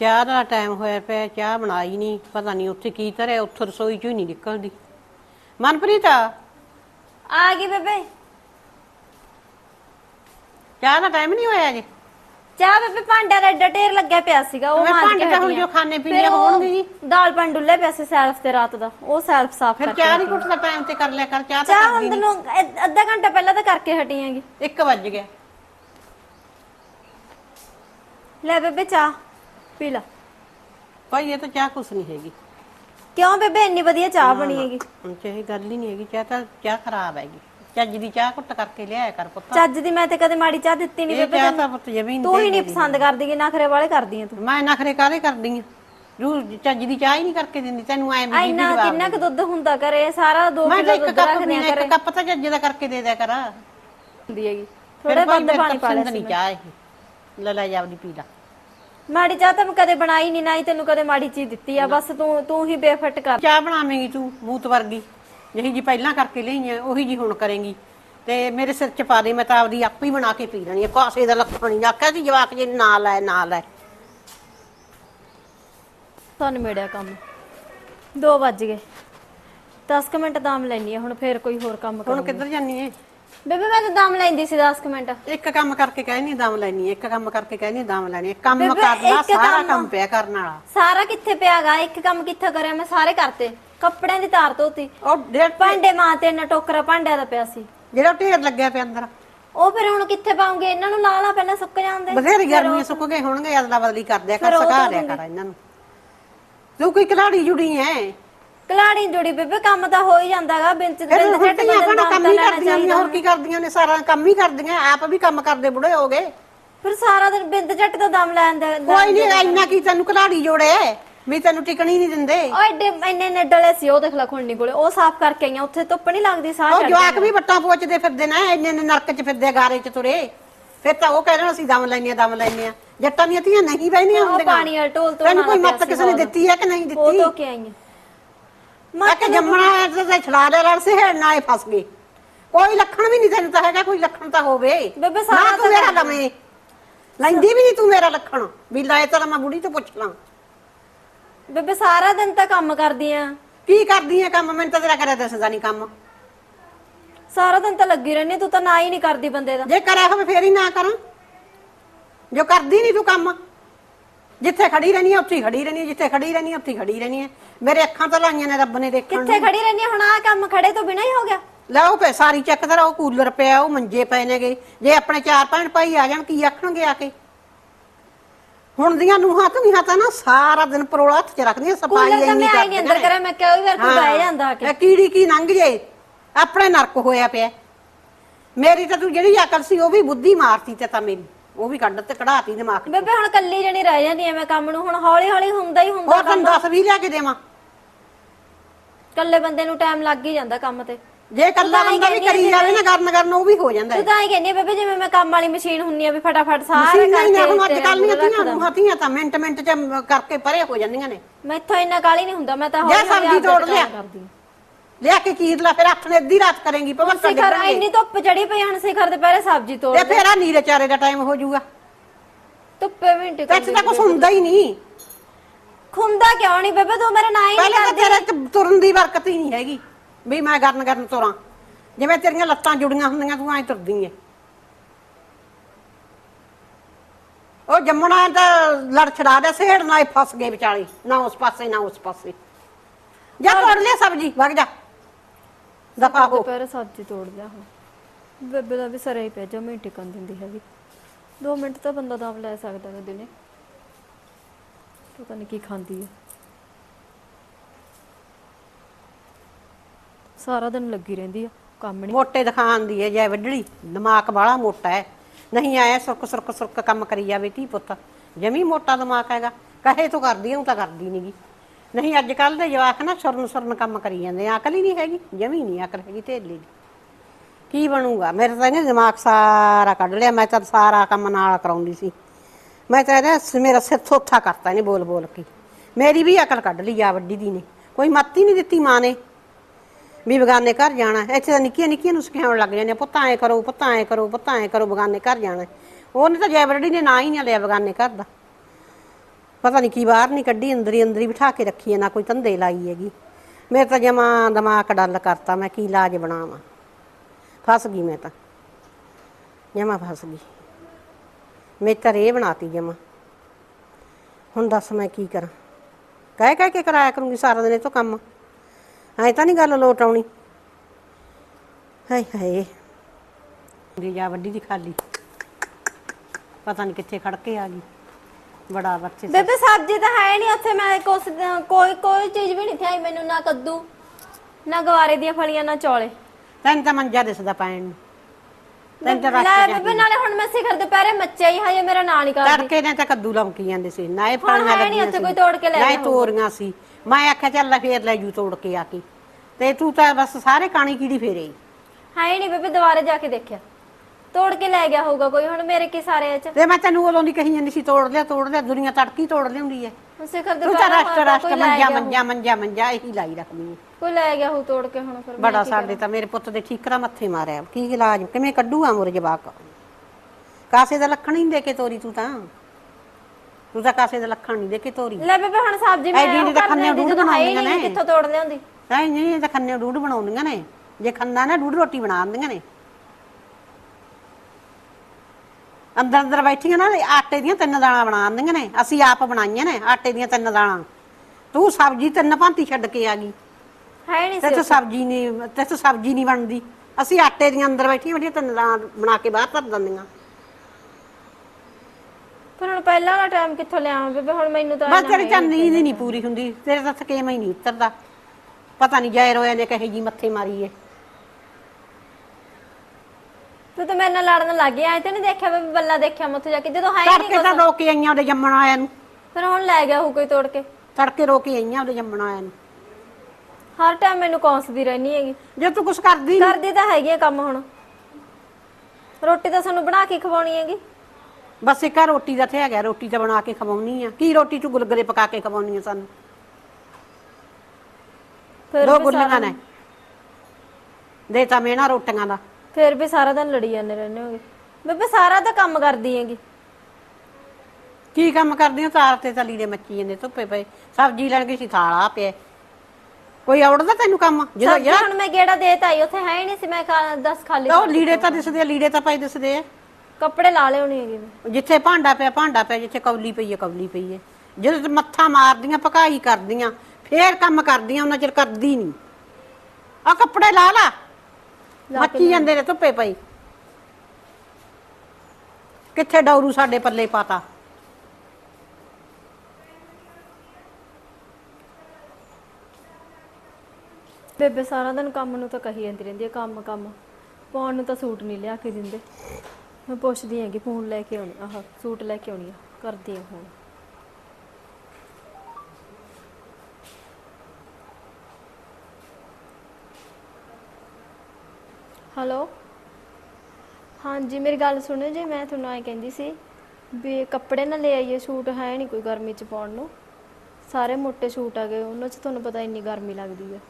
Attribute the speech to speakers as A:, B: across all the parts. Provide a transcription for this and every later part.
A: ਚਾਹ ਦਾ ਟਾਈਮ ਹੋਇਆ ਪਿਆ ਚਾਹ ਬਣਾਈ ਨਹੀਂ ਪਤਾ ਨਹੀਂ ਉੱਥੇ ਕੀ ਧਰਿਆ ਉੱਥੇ ਰਸੋਈ ਚੋਂ ਹੀ ਨਹੀਂ ਨਿਕਲਦੀ। ਮਨਪ੍ਰੀਤ?
B: ਆ ਗਈ ਬੇਬੇ।
A: ਚਾਹ ਦਾ ਟਾਈਮ ਨਹੀਂ ਹੋਇਆ ਜੀ
B: ਚਾਹ ਬੇਬੇ ਭਾਂਡਾ ਦਾ ਢੇਰ ਲੱਗਿਆ ਪਿਆ ਸੀਗਾ ਉਹ
A: ਮੈਂ
B: ਮਾਂਜ
A: ਭਾਂਡੇ
B: ਕੇ
A: ਤਾਂ ਹੁਣ
B: ਹਟੀ ਆਂ।
A: ਜੋ ਖਾਣੇ ਪੀਣੇ
B: ਫਿਰ ਉਹ
A: ਹੋਣਗੇ ਜੀ।
B: ਦਾਲ ਪਾਣੀ ਡੁੱਲੇ ਪਿਆ ਸੀ ਸੈਲਫ ਤੇ ਰਾਤ ਦਾ ਉਹ ਸੈਲਫ ਸਾਫ਼
A: ਫਿਰ
B: ਕਰਕੇ
A: ਚਾਹ ਨਹੀਂ ਕੁੱਟਦਾ ਟਾਈਮ ਤੇ ਕਰ ਲਿਆ ਕਰ ਚਾਹ ਤਾਂ
B: ਚਾਹ ਹੁਣ। ਤੈਨੂੰ ਅੱਧ- ਅੱਧਾ ਘੰਟਾ ਪਹਿਲਾਂ ਤਾਂ ਕਰਕੇ ਹਟੀ ਆਂਗੀ
A: 1 ਵੱਜ ਗਿਆ।
B: ਲੈ ਬੇਬੇ ਚਾਹ। ਪੀ ਲਾ।
A: ਭਾਈ ਇਹ ਤਾਂ ਚਾਹ ਕੁਛ ਨਹੀਂ ਹੈਗੀ।
B: ਕਿਉਂ ਬੇਬੇ ਇੰਨੀ ਵਧੀਆ ਚਾਹ ਬਣੀ ਹੈਗੀ?
A: ਚਾਹੇ ਗੱਲ ਹੀ ਨਹੀਂ ਹੈਗੀ ਚਾਹ ਤਾਂ ਚਾਹ ਖਰਾਬ ਹੈਗੀ। ਚੱਜ ਦੀ ਚਾਹ ਕੁੱਟ ਕਰਕੇ ਲਿਆਇਆ ਕਰ ਪੁੱਤ।
B: ਚੱਜ ਦੀ ਮੈਂ ਤੇ ਕਦੇ ਮਾੜੀ ਚਾਹ ਦਿੱਤੀ ਨਹੀਂ
A: ਇਹ
B: ਬੇਬੇ
A: ਚਾਹ
B: ਤੈਨੂੰ।
A: ਤਾਂ ਪੁੱਤ ਜਮੀਨ
B: ਤੂੰ ਹੀ ਨਹੀਂ ਪਸੰਦ ਕਰਦੀ ਕਿ ਨਖਰੇ ਵਾਲੇ ਕਰਦੀ ਤੂੰ।
A: ਮੈਂ ਨਖਰੇ ਕਾਹਦੇ ਕਰਦੀ ਆ? ਰੂ ਚੱਜ ਦੀ ਚਾਹ ਹੀ ਨਹੀਂ ਕਰਕੇ ਦਿੰਦੀ ਤੈਨੂੰ ਐ ਵੀ
B: ਇੰਨਾ ਕਿੰਨਾ ਕੁ ਦੁੱਧ ਹੁੰਦਾ ਕਰੇ ਸਾਰਾ 2
A: ਮੈਂ
B: ਕਿਲੋ
A: ਇੱਕ
B: ਦੁੱਧ
A: ਕੱਪ
B: ਰੱਖਦੇ ਆ
A: ਪੀਣਾ ਇੱਕ ਕੱਪ ਤਾਂ ਚੱਜ ਦਾ ਕਰਕੇ ਦੇ ਦਿਆ ਕਰ।
B: ਹੁੰਦੀ ਹੈਗੀ। ਥੋੜੇ ਵੱਧ ਪਾਣੀ ਪਾ ਸੀ
A: ਨਹੀਂ ਚਾਹ ਇਹ। ਲੈ ਲੈ ਜਾ ਆਪਦੀ ਪੀ ਲਾ।
B: ਮਾੜੀ ਚਾਹ ਤਾਂ ਮੈਂ ਕਦੇ ਬਣਾਈ ਨਹੀਂ ਨਾ ਹੀ ਤੈਨੂੰ ਕਦੇ ਮਾੜੀ ਚੀਜ਼ ਦਿੱਤੀ ਆ। ਬਸ ਤੂੰ ਤੂੰ ਹੀ ਬੇਫਟ ਕਰ।
A: ਚਾਹ ਬਣਾਵੇਂਗੀ ਤੂੰ ਮੂਤ ਵਰਗੀ। ਜਿਹੀ ਜੀ ਪਹਿਲਾਂ ਕਰਕੇ ਲਈ ਆ ਉਹੀ ਜੀ ਹੁਣ ਕਰੇਂਗੀ। ਤੇ ਮੇਰੇ ਸਿਰ ਚ ਪਾ ਦੇ ਮੈਂ ਤਾਂ ਆਪਦੀ ਆਪੇ ਹੀ ਬਣਾ ਕੇ ਪੀ ਲੈਣੀ ਆ। ਕਾਸੇ ਦਾ ਲੱਖਣ ਨਹੀਂ ਆਖਿਆ ਸੀ ਜਵਾਕ ਜੀ ਨਾ ਲੈ ਨਾ ਲੈ।
B: ਤੁਹਾਨੂੰ ਮੇੜਿਆ ਕੰਮ। 2 ਵੱਜ ਗਏ। 10 ਕੁ ਮਿੰਟ ਦਾਮ ਲੈਣੀ ਆ ਹੁਣ ਫੇਰ ਕੋਈ ਹੋਰ ਕੰਮ
A: ਹੁਣ ਕਿੱਧਰ ਜਾਨੀ ਏ?
B: ਬੇਬੇ ਮੈਂ ਤਾਂ ਦਾਮ ਲੈਂਦੀ ਸੀ 10 ਕੁ ਮਿੰਟ।
A: ਇੱਕ ਕੰਮ ਕਰਕੇ ਕਹਿਨੀ ਦਮ ਲੈਣੀ ਇੱਕ ਕੰਮ ਕਰਕੇ ਕਹਿਨੀ ਦਮ ਲੈਣੀ। ਕੰਮ
B: ਬੇਬੇ,
A: ਕਰਨਾ
B: ਇੱਕ
A: ਸਾਰਾ
B: ਕੰਮ-
A: ਕੰਮ ਪਿਆ ਕਰਨ ਵਾਲਾ।
B: ਸਾਰਾ ਕਿੱਥੇ ਪਿਆਗਾ? ਇੱਕ ਕੰਮ ਕਿੱਥੇ ਕਰਿਆ? ਮੈਂ ਸਾਰੇ ਕਰਤੇ। ਕੱਪੜਿਆਂ ਦੀ ਤਾਰ ਧੋਤੀ।
A: ਉਹ ਡੇਢ
B: ਭਾਂਡੇ ਮਾਂ ਤੇ ਨਾ ਟੋਕਰਾ ਭਾਂਡਿਆਂ ਦਾ ਪਿਆ ਸੀ।
A: ਜਿਹੜਾ ਢੇਰ ਲੱਗਿਆ ਪਿਆ ਅੰਦਰ।
B: ਉਹ ਫਿਰ ਹੁਣ ਕਿੱਥੇ ਪਾਉਂਗੇ? ਇਹਨਾਂ ਨੂੰ ਲਾ ਲਾ ਪਹਿਲਾਂ ਸੁੱਕ ਜਾਂਦੇ।
A: ਬਥੇਰੀ ਗਰਮੀ ਸੁੱਕ ਗਏ ਹੋਣਗੇ ਅਦਲਾ ਬਦਲੀ ਕਰ ਦਿਆ
B: ਫਿਰ
A: ਕਰ
B: ਉਹ
A: ਸਕਾ
B: ਤਾਂ
A: ਦਿਆ ਕਰ ਇਹਨਾਂ ਨੂੰ। ਤੂੰ ਕੋਈ ਕਲਾੜੀ ਜੁੜੀ ਐ?
B: ਕਲਾੜੀ ਜੁੜੀ ਬੇਬੇ ਕੰਮ ਤਾਂ ਹੋ ਹੀ ਜਾਂਦਾਗਾ ਬਿੰਚ
A: ਫਿਰ
B: ਬਿੰਦ
A: ਹੁਣ
B: ਝੱਟ
A: ਧੀਆਂ
B: ਬੰਦੇ
A: ਭੈਣਾਂ ਕੰਮ ਹੀ ਕਰਦੀਆਂ ਨੇ ਹੋਰ ਕੀ ਕਰਦੀਆਂ ਨੇ ਸਾਰਾ ਕੰਮ ਹੀ ਕਰਦੀਆਂ ਆਪ ਵੀ ਕੰਮ ਕਰਦੇ ਬੁੜੇ ਹੋ ਗਏ।
B: ਫਿਰ ਸਾਰਾ ਦਿਨ ਬਿੰਦ ਝੱਟ ਦਾ ਦਮ ਲੈਣ ਦੇ
A: ਕੋਈ ਨਹੀਂ ਇੰਨਾ ਕੀ ਤੈਨੂੰ ਕਲਾੜੀ ਜੋੜੇ ਵੀ ਤੈਨੂੰ ਟਿਕਣੀ ਨਹੀਂ ਦਿੰਦੇ।
B: ਉਹ ਐਡੇ ਇੰਨੇ ਇੰਨੇ ਡਲੇ ਸੀ ਉਹ ਦੇਖ ਲੈ ਖੁੰਡੀ ਕੋਲੇ ਉਹ ਸਾਫ਼ ਕਰਕੇ ਆਈਆਂ ਉੱਥੇ ਧੁੱਪ ਨਹੀਂ ਲੱਗਦੀ ਸਾਹ
A: ਉਹ ਜਵਾਕ ਵੀ ਵੱਟਾਂ ਪੋਚਦੇ ਫਿਰਦੇ ਨੇ ਇੰਨੇ ਇੰਨੇ ਨਰਕ ਚ ਫਿਰਦੇ ਗਾਰੇ ਚ ਤੁਰੇ। ਫਿਰ ਤਾਂ ਉਹ ਕਹਿ ਰਹੇ ਅਸੀਂ ਦਮ ਲੈਨੇ ਆ ਦਮ ਲੈਨੇ ਆ ਜੱਟਾਂ ਦੀਆਂ ਧੀਆਂ ਨਹੀਂ ਬਹਿੰਦੀਆਂ
B: ਉਹ
A: ਹੁੰਦੀਆਂ।
B: ਪਾਣੀ ਵਾਲ ਢੋਲ ਤੋਂ
A: ਤੈਨੂੰ ਕੋਈ ਮੱਤ ਕਿਸੇ ਨੇ ਦਿੱਤੀ ਹੈ ਕਿ ਨਹੀਂ
B: ਉਹ
A: ਦਿੱਤੀ?
B: ਧੋ ਕੇ ਆਈਆਂ।
A: ਮੈਂ ਕਿ ਜੰਮਣਾ ਤੇ ਤੇ ਛੜਾ ਦੇ ਰੜ ਸਿਹੜ ਨਾਲੇ ਫਸ ਗਏ ਕੋਈ ਲੱਖਣ ਵੀ ਨਹੀਂ ਤੈਨੂੰ ਤਾਂ ਹੈਗਾ ਕੋਈ ਲੱਖਣ ਤਾਂ ਹੋਵੇ।
B: ਬੇਬੇ ਸਾਰਾ
A: ਤੂੰ ਮੇਰਾ ਲਵੇਂ। ਲੈਂਦੀ ਵੀ ਨਹੀਂ ਤੂੰ ਮੇਰਾ ਲੱਖਣ। ਵੀ ਲਾਏ ਤਾਂ ਮੈਂ ਬੁੜੀ ਤੋਂ ਪੁੱਛ ਲਾਂ।
B: ਬੇਬੇ ਸਾਰਾ ਦਿਨ ਤਾਂ ਕੰਮ ਕਰਦੀ ਆ
A: ਕੀ ਕਰਦੀ ਹੈ ਕੰਮ? ਮੈਨੂੰ ਤਾਂ ਤੇਰਾ ਕਰਿਆ ਦੱਸਦਾ ਨਹੀਂ ਕੰਮ।
B: ਸਾਰਾ ਦਿਨ ਤਾਂ ਲੱਗੀ ਰਹਿੰਦੀ ਤੂੰ ਤਾਂ ਨਾ ਹੀ ਨਹੀਂ ਕਰਦੀ ਬੰਦੇ ਦਾ।
A: ਜੇ ਕਰਿਆ ਹੋਵੇ ਫੇਰ ਹੀ ਨਾ ਕਰਾਂ। ਜੋ ਕਰਦੀ ਨਹੀਂ ਤੂੰ ਕੰਮ। ਜਿੱਥੇ ਖੜੀ ਰਹਿਣੀ ਹੈ ਉੱਥੇ ਹੀ ਖੜੀ ਰਹਿਣੀ ਹੈ ਜਿੱਥੇ ਖੜੀ ਰਹਿਣੀ ਹੈ ਉੱਥੇ ਹੀ ਖੜੀ ਰਹਿਣੀ ਹੈ ਮੇਰੇ ਅੱਖਾਂ ਤਾਂ ਲਾਈਆਂ ਨੇ ਰੱਬ ਨੇ ਦੇਖਣ ਨੂੰ।
B: ਕਿੱਥੇ ਖੜੀ ਰਹਿੰਦੀ ਆ? ਹੁਣ ਆ ਕੰਮ ਖੜੇ ਤੋਂ ਬਿਨਾ ਹੀ ਹੋ ਗਿਆ।
A: ਲਓ ਪੈ ਸਾਰੀ ਚੈੱਕ ਕਰਾ ਉਹ ਕੂਲਰ ਪਿਆ ਉਹ ਮੰਜੇ ਪਏ ਨੇਗੇ। ਜੇ ਆਪਣੇ ਚਾਰ ਭੈਣ ਭਾਈ ਆ ਜਾਣ ਕੀ ਆਖਣਗੇ ਆ ਕੇ? ਹੁਣ ਦੀਆਂ ਨੂੰਹਾਂ ਧੀਆਂ ਤਾਂ ਨਾ ਸਾਰਾ ਦਿਨ ਪਰੋਲਾ ਹੱਥ 'ਚ ਰੱਖਦੀਆਂ ਸਫ਼ਾਈ
B: ਕੂਲਰ ਤਾਂ
A: ਇੰਨੀ
B: ਮੈਂ ਆਈ ਨਹੀਂ ਅੰਦਰ ਕਰਿਆ ਮੈਂ ਕਈ ਵਾਰ ਤੂੰ ਬਹਿ ਜਾਂਦਾ ਆ ਕੇ।
A: ਇਹ ਕੀੜੀ ਕੀ ਲੰਘ ਜੇ? ਆਪਣੇ ਨਰਕ ਹੋਇਆ ਪਿਆ। ਮੇਰੀ ਤਾਂ ਤੂੰ ਜਿਹੜੀ ਅਕਲ ਸੀ ਉਹ ਵੀ ਬੁੱਧੀ ਮਾਰਤੀ ਤੇ ਤਾਂ ਮੇਰੀ। ਉਹ ਵੀ ਕੱਢ ਤੇ ਕਢਾਤੀ ਦਿਮਾਗ 'ਚ।
B: ਬੇਬੇ ਹੁਣ ਕੱਲੀ ਜਣੀ ਰਹਿ ਜਾਂਦੀ ਐ ਮੈਂ ਕੰਮ ਨੂੰ ਹੁਣ ਹੌਲੀ ਹੌਲੀ ਹੁੰਦਾ ਹੀ ਹੁੰਦਾ
A: ਹੋਰ ਤੈਨੂੰ 10 20 ਲਿਆ ਕੇ ਦੇਵਾਂ
B: ਕੱਲੇ ਬੰਦੇ ਨੂੰ ਟਾਈਮ ਲੱਗ ਹੀ ਜਾਂਦਾ ਕੰਮ ਤੇ
A: ਜੇ ਕੱਲਾ
B: ਤਾਂ ਇਹ
A: ਬੰਦਾ ਵੀ
B: ਕਹਿੰਦੀ
A: ਕਰੀ ਜਾਵੇ ਨਾ ਕਰਨ ਕਰਨ ਉਹ ਵੀ ਹੋ ਜਾਂਦਾ ਹੈ
B: ਤੂੰ ਤਾਂ ਇਹ ਕਹਿੰਦੀ ਆ, ਬੇਬੇ ਜਿਵੇਂ ਮੈਂ ਕੰਮ ਵਾਲੀ ਮਸ਼ੀਨ ਹੁੰਨੀ ਆ ਵੀ ਫਟਾਫਟ ਸਾਰੇ
A: ਮਸ਼ੀਨ ਨਹੀਂ ਨਾ ਹੁਣ ਅੱਜ ਕੱਲ ਨਹੀਂ ਧੀਆਂ ਨੂੰ ਹੱਥੀਆਂ ਤਾਂ ਮਿੰਟ ਮਿੰਟ 'ਚ ਕਰਕੇ ਪਰੇ ਹੋ ਜਾਂਦੀਆਂ ਨੇ
B: ਮੈਥੋਂ ਇੰਨਾ ਕਾਲੀ ਨਹੀਂ ਹੁੰਦਾ ਮੈਂ ਤਾਂ
A: ਜੇ
B: ਹੌਲੀ ਹੌਲੀ
A: ਸਬਜ਼ੀ
B: ਆਪਦਾ
A: ਤੋੜ
B: ਕੰਮ
A: ਲਿਆ।
B: ਕਰਦੀ ਹਾਂ।
A: ਲਿਆ ਕੇ ਚੀਰ ਲੈ ਫਿਰ ਨੇ ਅੱਧੀ ਰਾਤ ਕਰੇਂਗੀ ਭਵਨ ਕਰ
B: ਸਿਖਰ ਇੰਨੀ ਧੁੱਪ ਚੜੀ ਪਈ ਹੁਣ ਸਿਖਰ ਦੇ ਪਹਿਰੇ ਸਬਜ਼ੀ ਤੋੜ
A: ਤੇ ਫੇਰ ਆ ਨੀਰੇ ਚਾਰੇ ਦਾ ਟਾਈਮ ਹੋ ਜਾਊਗਾ।
B: ਧੁੱਪੇ ਵੀ ਟਿਕ
A: ਤੇ ਤਾਂ ਕੁਝ ਹੁੰਦਾ ਹੀ ਨਹੀਂ।
B: ਖੁੰਦਾ ਕਿਉਂ ਨਹੀਂ ਬੇਬੇ? ਤੂੰ ਮੇਰੇ ਨਾਲ ਹੀ ਨਹੀਂ
A: ਪਹਿਲੇ ਤਾਂ
B: ਕਰਦੀ।
A: ਤੇਰੇ ਚ ਤੁਰਨ ਦੀ ਬਰਕਤ ਹੀ ਨਹੀਂ ਹੈਗੀ। ਵੀ ਮੈਂ ਗਰਨ ਗਰਨ ਤੁਰਾਂ। ਜਿਵੇਂ ਤੇਰੀਆਂ ਲੱਤਾਂ ਜੁੜੀਆਂ ਹੁੰਦੀਆਂ ਤੂੰ ਐਂ ਤੁਰਦੀ ਏ ਉਹ ਜੰਮਣਾ ਤਾਂ ਲੜ ਛੜਾ ਦੇ ਸੇੜ ਨਾਲ ਹੀ ਫਸ ਗਏ ਵਿਚਾਲੇ। ਨਾ ਉਸ ਪਾਸੇ ਨਾ ਉਸ ਪਾਸੇ। ਜਾ ਤੋੜ ਲਿਆ ਸਬਜੀ ਵਗ ਜਾ। ਦਫਾ ਹੋ
B: ਦੁਪਹਿਰੇ ਸਬਜ਼ੀ ਤੋੜ ਲਿਆ ਹੁਣ ਬੇਬੇ ਦਾ ਵੀ ਸਰੇ ਹੀ ਪਿਆ ਜਮੇ ਟਿਕਣ ਦਿੰਦੀ ਹੈਗੀ। 2 ਮਿੰਟ ਤਾਂ ਬੰਦਾ ਦਮ ਲੈ ਸਕਦਾ ਹੈ ਦਿਨੇ। ਪਤਾ ਨਹੀਂ ਕੀ ਖਾਂਦੀ ਹੈ ਸਾਰਾ ਦਿਨ ਲੱਗੀ ਰਹਿੰਦੀ ਆ ਕੰਮ ਨਹੀਂ
A: ਮੋਟੇ ਦਿਖਾਣ ਦੀ ਹੈ ਜੈ ਵੱਡੜੀ ਦਿਮਾਗ ਬਾਲਾ ਮੋਟਾ ਹੈ। ਨਹੀਂ ਆਇਆ ਸੁਰਕ ਸੁਰਕ ਸੁਰਕ ਕੰਮ ਕਰੀ ਜਾਵੇ ਧੀ ਪੁੱਤ। ਜਮੀ ਮੋਟਾ ਦਿਮਾਗ ਹੈਗਾ। ਕਹੇ ਤੂੰ ਕਰਦੀ ਹੂੰ ਤਾਂ ਕਰਦੀ ਨਹੀਂਗੀ ਨਹੀਂ ਅੱਜ ਕੱਲ ਦੇ ਜਵਾਕ ਨਾ ਸੁਰਨ ਸੁਰਨ ਕੰਮ ਕਰੀ ਜਾਂਦੇ ਆ, ਅਕਲ ਹੀ ਨਹੀਂ ਹੈਗੀ ਜਮੀ ਨਹੀਂ ਅਕਲ ਹੈਗੀ ਢੇਲੀ ਦੀ। ਕੀ ਬਣੂਗਾ? ਮੇਰੇ ਤਾਂ ਇਹਨੇ ਦਿਮਾਗ ਸਾਰਾ ਕੱਢ ਲਿਆ। ਮੈਂ ਤਾਂ ਸਾਰਾ ਕੰਮ ਨਾਲ ਕਰਾਉਂਦੀ ਸੀ। ਮੈਂ ਤਾਂ ਇਹਦਾ ਸ- ਮੇਰਾ ਸਿਰ ਥੋਥਾ ਕਰਤਾ ਇਹਨੇ ਬੋਲ ਬੋਲ ਕੇ। ਮੇਰੀ ਵੀ ਅਕਲ ਕੱਢ ਲਈ ਆ ਵੱਡੀ ਦੀ ਨੇ। ਕੋਈ ਮੱਤ ਹੀ ਨਹੀਂ ਦਿੱਤੀ ਮਾਂ ਨੇ। ਵੀ ਬਗਾਨੇ ਘਰ ਜਾਣਾ ਹੈ। ਇੱਥੇ ਤਾਂ ਨਿੱਕੀਆਂ ਨਿੱਕੀਆਂ ਨੂੰ ਸਿਖਾਉਣ ਲੱਗ ਜਾਂਦੇ ਪੁੱਤਾਂ ਪੁੱਤ ਐ ਕਰੋ ਪੁੱਤਾਂ ਐ ਕਰੋ ਪੁੱਤਾਂ ਐ ਕਰੋ ਬਗਾਨੇ ਘਰ ਜਾਣਾ ਹੈ। ਉਹਨੇ ਤਾਂ ਜੈਵਰਡੀ ਨੇ ਨਾਂ ਹੀ ਨਾ ਲਿਆ ਬਗਾਨੇ ਘਰ ਦਾ। ਪਤਾ ਨਹੀਂ ਕੀ ਬਾਹਰ ਨਹੀਂ ਕੱਢੀ, ਅੰਦਰ ਹੀ ਅੰਦਰ ਹੀ ਬਿਠਾ ਕੇ ਰੱਖੀ ਹੈ, ਨਾ ਕੋਈ ਧੰਦੇ ਲਾਈ ਹੈਗੀ। ਮੇਰੇ ਤਾਂ ਜਮਾ ਦਿਮਾਗ ਡੱਲ ਕਰਤਾ, ਮੈਂ ਕੀ ਇਲਾਜ ਬਣਾਵਾਂ। ਫਸ ਗਈ ਮੈਂ ਤਾਂ। ਜਮਾ ਫਸ ਗਈ। ਮੈਂ ਤਾਂ ਰੇ ਬਣਾਤੀ ਜਮਾ। ਹੁਣ ਦੱਸ ਮੈਂ ਕੀ ਕਰਾਂ। ਕਹਿ ਕਹਿ ਕੇ ਕਰਾਇਆ ਕਰੂੰਗੀ ਸਾਰਾ ਦਿਨ ਇਹ ਤੋਂ ਕੰਮ। ਐ ਤਾਂ ਨਹੀਂ ਗੱਲ ਲੋਟ ਆਉਣੀ। ਹਾਏ ਹਾਏ। ਦੀ ਜਾ ਵੱਡੀ ਦੀ ਖਾਲੀ। ਪਤਾ ਨਹੀਂ ਕਿੱਥੇ ਖੜ ਕੇ ਆ ਗਈ। ਬੜਾ ਬੱਚੇ
B: ਬੇਬੇ ਸਬਜ਼ੀ ਤਾਂ ਹੈ ਨਹੀਂ ਉੱਥੇ ਮੈਂ ਕੁਛ ਕੋਈ ਕੋਈ ਚੀਜ਼ ਵੀ ਨਹੀਂ ਥੀ ਮੈਨੂੰ ਨਾ ਕੱਦੂ ਨਾ ਗਵਾਰੇ ਦੀਆਂ ਫਲੀਆਂ ਨਾ ਚੌਲੇ।
A: ਤੈਨੂੰ ਤਾਂ ਮੰਜਾ ਦਿਸਦਾ ਪੈਣ ਨੂੰ। ਤੈਨੂੰ ਤਾਂ
B: ਲੈ
A: ਰੱਖ
B: ਬੇਬੇ ਨਾਲੇ ਹੁਣ ਮੈਂ ਸਿਖਰ ਦੁਪਹਿਰੇ ਮੱਚਿਆ ਹੀ ਹਜੇ ਮੇਰਾ ਨਾਂ ਨਹੀਂ ਕਰਦੀ।
A: ਤੜਕੇ ਨੇ ਤਾਂ ਕੱਦੂ ਲਮਕੀ ਜਾਂਦੇ ਸੀ ਨਾ ਇਹ ਫਲੀਆਂ
B: ਹੈ ਨੀ
A: ਲੱਗੀਆਂ
B: ਉੱਥੇ ਕੋਈ ਤੋੜ ਕੇ ਲੈ
A: ਨਾ ਇਹ
B: ਗਿਆ
A: ਤੋਰੀਆਂ ਸੀ। ਮੈਂ ਆਖਿਆ ਚੱਲ ਲੈ ਫੇਰ ਲੈ ਜੂ ਤੋੜ ਕੇ ਆ ਕੇ। ਤੇ ਤੂੰ ਤਾਂ ਬਸ ਸਾਰੇ ਕਾਣੀ ਕੀੜੀ ਫੇਰੇ।
B: ਹੈ ਨਹੀਂ ਬੇਬੇ ਦੁਬਾਰੇ ਜਾ ਕੇ ਦੇਖਿਆ। ਤੋੜ ਕੇ ਲੈ ਗਿਆ ਹੋਊਗਾ ਕੋਈ ਹੁਣ ਮੇਰੇ ਕੀ ਸਾਰੇ ਚ?
A: ਤੇ ਮੈਂ ਤੈਨੂੰ ਉਦੋਂ ਦੀ ਕਹੀ ਜਾਂਦੀ ਸੀ ਤੋੜ ਲਿਆ ਤੋੜ ਲਿਆ ਦੁਨੀਆ ਤੜਕੀ ਤੋੜ ਲਿਆਉਂਦੀ ਐ।
B: ਹੁਣ ਸਿਖਰ
A: ਤੂੰ ਤਾਂ
B: ਦੁਪਹਿਰੇ
A: ਰਸਟ ਰਸਟ
B: ਕੋਈ ਲੈ
A: ਮੰਜਾ
B: ਗਿਆ
A: ਮੰਜਾ ਮੰਜਾ ਮੰਜਾ ਇਹੀ ਲਾਈ ਰੱਖਦੀ ਐ।
B: ਕੋਈ ਲੈ ਗਿਆ ਹੋ ਤੋੜ ਕੇ ਹੁਣ ਫਿਰ ਮੈਂ
A: ਬੜਾ
B: ਕੀ
A: ਸਾਡੇ ਤਾਂ ਮੇਰੇ ਪੁੱਤ ਦੇ ਠੀਕਰਾ ਮੱਥੇ ਮਾਰਿਆ ਕੀ ਇਲਾਜ ਕਿਵੇਂ ਕੱਢੂਗਾ ਮੁਰ ਜਵਾਕ? ਕਾਸੇ ਦਾ ਲੱਖਣ ਹੀ ਨੀ ਦੇ ਕੇ ਤੋਰੀ ਤੂੰ ਤਾਂ। ਤੂੰ ਤਾਂ ਕਾਸੇ ਦਾ ਲੱਖਣ ਨਹੀਂ ਦੇ ਕੇ ਤੋਰੀ।
B: ਕਰਾਂ? ਲੈ ਬੇਬੇ ਹੁਣ ਸਬਜ਼ੀ ਮੈਂ
A: ਐਡੀ
B: ਉਹ
A: ਨੀ ਤਾਂ
B: ਕਰ
A: ਖੰਨੇ ਬਣਾਉਂਦੀਆਂ ਨੇ।
B: ਕਿੱਥੋਂ ਤੋੜ ਲਿਆਉਂਦੀ?
A: ਨਹੀਂ ਨਹੀਂ ਇਹ ਤਾਂ ਖੰਨੇ ਡੂੜ ਬਣਾਉਂਦੀਆਂ ਨੇ। ਜੇ ਖੰਨਾ ਨਾ ਡੂੜ ਰੋਟੀ ਬਣਾ ਦਿੰਦੀਆਂ ਨੇ। ਅੰਦਰ ਅੰਦਰ ਬੈਠੀਆਂ ਨਾ ਆਟੇ ਦੀਆਂ ਤਿੰਨ ਦਾਣਾ ਬਣਾ ਦਿੰਦੀਆਂ ਨੇ ਅਸੀਂ ਆਪ ਬਣਾਈਆਂ ਨੇ ਆਟੇ ਦੀਆਂ ਤਿੰਨ ਦਾਣਾ ਤੂੰ ਸਬਜ਼ੀ ਤਿੰਨ ਭਾਂਤੀ ਛੱਡ ਕੇ ਆ ਗਈ।
B: ਹੈ ਨਹੀਂ
A: ਤੇ
B: ਸੀ
A: ਸਬਜ਼ੀ ਨਹੀਂ ਤੇ ਸਬਜ਼ੀ ਨਹੀਂ ਬਣਦੀ। ਅਸੀਂ ਆਟੇ ਦੀਆਂ ਅੰਦਰ ਬੈਠੀਆਂ ਬੈਠੀਆਂ ਤਿੰਨ ਦਾਣਾ ਬਣਾ ਕੇ ਬਾਹਰ ਧਰ ਦਿੰਦੀਆਂ।
B: ਪਰ ਹੁਣ ਪਹਿਲਾਂ ਵਾਲਾ ਟਾਈਮ ਕਿੱਥੋਂ ਲਿਆਵਾਂ ਬੇਬੇ? ਹੁਣ ਮੈਨੂੰ ਤਾਂ
A: ਬਸ
B: ਇੰਨਾ
A: ਤੇਰੀ
B: ਹੈ
A: ਤਾਂ ਨੀਂਦ ਹੀ ਨਹੀਂ ਪੂਰੀ ਹੁੰਦੀ। ਤੇਰੇ ਤਾਂ ਥਕੇਵਾਂ ਹੀ ਨਹੀਂ ਉਤਰਦਾ। ਪਤਾ ਨਹੀਂ ਜਾਇ ਰੋਇਆ ਨੇ ਕਹੇ ਜੀ ਮੱਥੇ ਮਾਰੀ ਏ
B: ਤੂੰ ਤਾਂ ਮੇਰੇ ਨਾਲ ਲੜਨ ਲੱਗ ਗਿਆ ਐ ਤੇ ਨਹੀਂ ਦੇਖਿਆ ਬੇਬੇ ਬੱਲਾ ਦੇਖਿਆ ਮੈਂ ਉੱਥੇ ਜਾ ਕੇ ਜਦੋਂ ਹੈ ਹੀ ਨਹੀਂ
A: ਤੜਕੇ ਤਾਂ ਰੋ ਕੇ ਆਈਆਂ ਉਹਦੇ ਜੰਮਣ ਆਇਆ ਨੂੰ।
B: ਫਿਰ ਹੁਣ ਲੈ ਗਿਆ ਹੋ ਕੋਈ ਤੋੜ ਕੇ।
A: ਤੜਕੇ ਰੋ ਕੇ ਆਈਆਂ ਉਹਦੇ ਜੰਮਣ ਆਇਆ ਨੂੰ।
B: ਹਰ ਟਾਈਮ ਮੈਨੂੰ ਕੌਂਸਦੀ ਰਹਿਣੀ ਹੈਗੀ।
A: ਜੇ ਤੂੰ ਕੁਛ ਕਰਦੀ ਨੀ।
B: ਕਰਦੀ ਤਾਂ ਹੈਗੀ ਆ ਕੰਮ ਹੁਣ। ਰੋਟੀ ਤਾਂ ਸਾਨੂੰ ਬਣਾ ਕੇ ਖਵਾਉਣੀ ਹੈਗੀ।
A: ਬਸ ਇੱਕ ਆ ਰੋਟੀ ਦਾ ਤੇ ਹੈਗਾ ਰੋਟੀ ਤਾਂ ਬਣਾ ਕੇ ਖਵਾਉਣੀ ਆ। ਕੀ ਰੋਟੀ ਤੂੰ ਗੁਲਗੁਲੇ ਪਕਾ ਕੇ ਖਵਾਉਣੀ ਆ ਸਾਨੂੰ?
B: ਫਿਰ
A: ਦੋ
B: ਵੀ
A: ਗੁੱਲੀਆਂ
B: ਸਾਰਾ-
A: ਨੇ। ਦੇ ਤਾਂ ਮੇਣਾ ਰੋਟੀਆਂ ਦਾ।
B: ਫਿਰ ਵੀ ਸਾਰਾ ਦਿਨ ਲੜੀ ਜਾਂਦੇ ਰਹਿੰਦੇ ਹੋਗੇ। ਬੇਬੇ ਸਾਰਾ ਤਾਂ ਕੰਮ ਕਰਦੀ ਹੈਗੀ।
A: ਕੀ ਕੰਮ ਕਰਦੀ ਆ? ਤਾਰ ਤੇ ਤਾਂ ਲੀੜੇ ਮੱਚੀ ਜਾਂਦੇ ਧੁੱਪੇ ਪਏ। ਸਬਜ਼ੀ ਲੈਣ ਗਈ ਸੀ ਥਾਲਾ ਪਿਆ। ਕੋਈ ਔੜਦਾ ਤੈਨੂੰ ਕੰਮ? ਜਦੋਂ
B: ਸਬਜ਼ੀ ਹੁਣ ਮੈਂ ਗੇੜਾ ਦੇਤ ਆਈ ਉੱਥੇ ਹੈ ਹੀ ਨਹੀਂ ਸੀ ਮੈਂ ਖਾ- ਦਸ ਖਾਲੀ
A: ਉਹ ਲੀੜੇ ਤਾਂ ਦਿਸਦੇ ਆ ਲੀੜੇ ਤਾਂ ਪਏ ਦਿਸਦੇ ਆ।
B: ਕੱਪੜੇ ਲਾ ਹੈਗੀ ਮੈਂ।
A: ਜਿੱਥੇ ਭਾਂਡਾ ਪਿਆ ਭਾਂਡਾ ਪਿਆ ਜਿੱਥੇ ਕੌਲੀ ਪਈ ਹੈ ਕੌਲੀ ਪਈ ਹੈ ਜਦੋਂ ਤੇ ਮੱਥਾ ਮਾਰਦੀਆਂ ਪਕਾਈ ਕਰਦੀਆਂ ਫੇਰ ਕੰਮ ਕਰਦੀਆਂ ਉਹਨਾਂ ਚਿਰ ਕਰਦੀ ਨਹੀਂ ਆ ਕੱਪੜੇ ਲਾ ਲਾ। ਮੱਚੀ ਜਾਂਦੇ ਨੇ ਧੁੱਪੇ ਪਈ। ਕਿੱਥੇ ਡੌਰੂ ਸਾਡੇ ਪੱਲੇ ਪਾਤਾ।
B: ਬੇਬੇ ਸਾਰਾ ਦਿਨ ਕੰਮ ਨੂੰ ਤਾਂ ਕਹੀ ਜਾਂਦੀ ਰਹਿੰਦੀ ਹੈ ਕੰਮ ਕੰਮ। ਪਾਉਣ ਨੂੰ ਤਾਂ ਸੂਟ ਨਹੀਂ ਲਿਆ ਕੇ ਦਿੰਦੇ। ਮੈਂ ਪੁੱਛਦੀ ਹਾਂ ਕਿ ਫੋਨ ਲੈ ਕੇ ਆਉਣੀ ਆਹ ਸੂਟ ਲੈ ਕੇ ਆਉਣੀ ਆ ਕਰਦੀ ਹਾਂ ਫੋਨ। ਹੈਲੋ ਹਾਂਜੀ, ਮੇਰੀ ਗੱਲ ਸੁਣਿਓ ਜੀ, ਮੈਂ ਤੁਹਾਨੂੰ ਐ ਕਹਿੰਦੀ ਸੀ ਵੀ ਕੱਪੜੇ ਨਾ ਲੈ ਆਈਏ, ਸੂਟ ਹੈ ਨਹੀਂ ਕੋਈ ਗਰਮੀ ਚ ਪਾਉਣ ਨੂੰ। ਸਾਰੇ ਮੋٹے ਸੂਟ ਆ ਗਏ, ਉਹਨਾਂ 'ਚ ਤੁਹਾਨੂੰ ਪਤਾ ਇੰਨੀ ਗਰਮੀ ਲੱਗਦੀ ਹੈ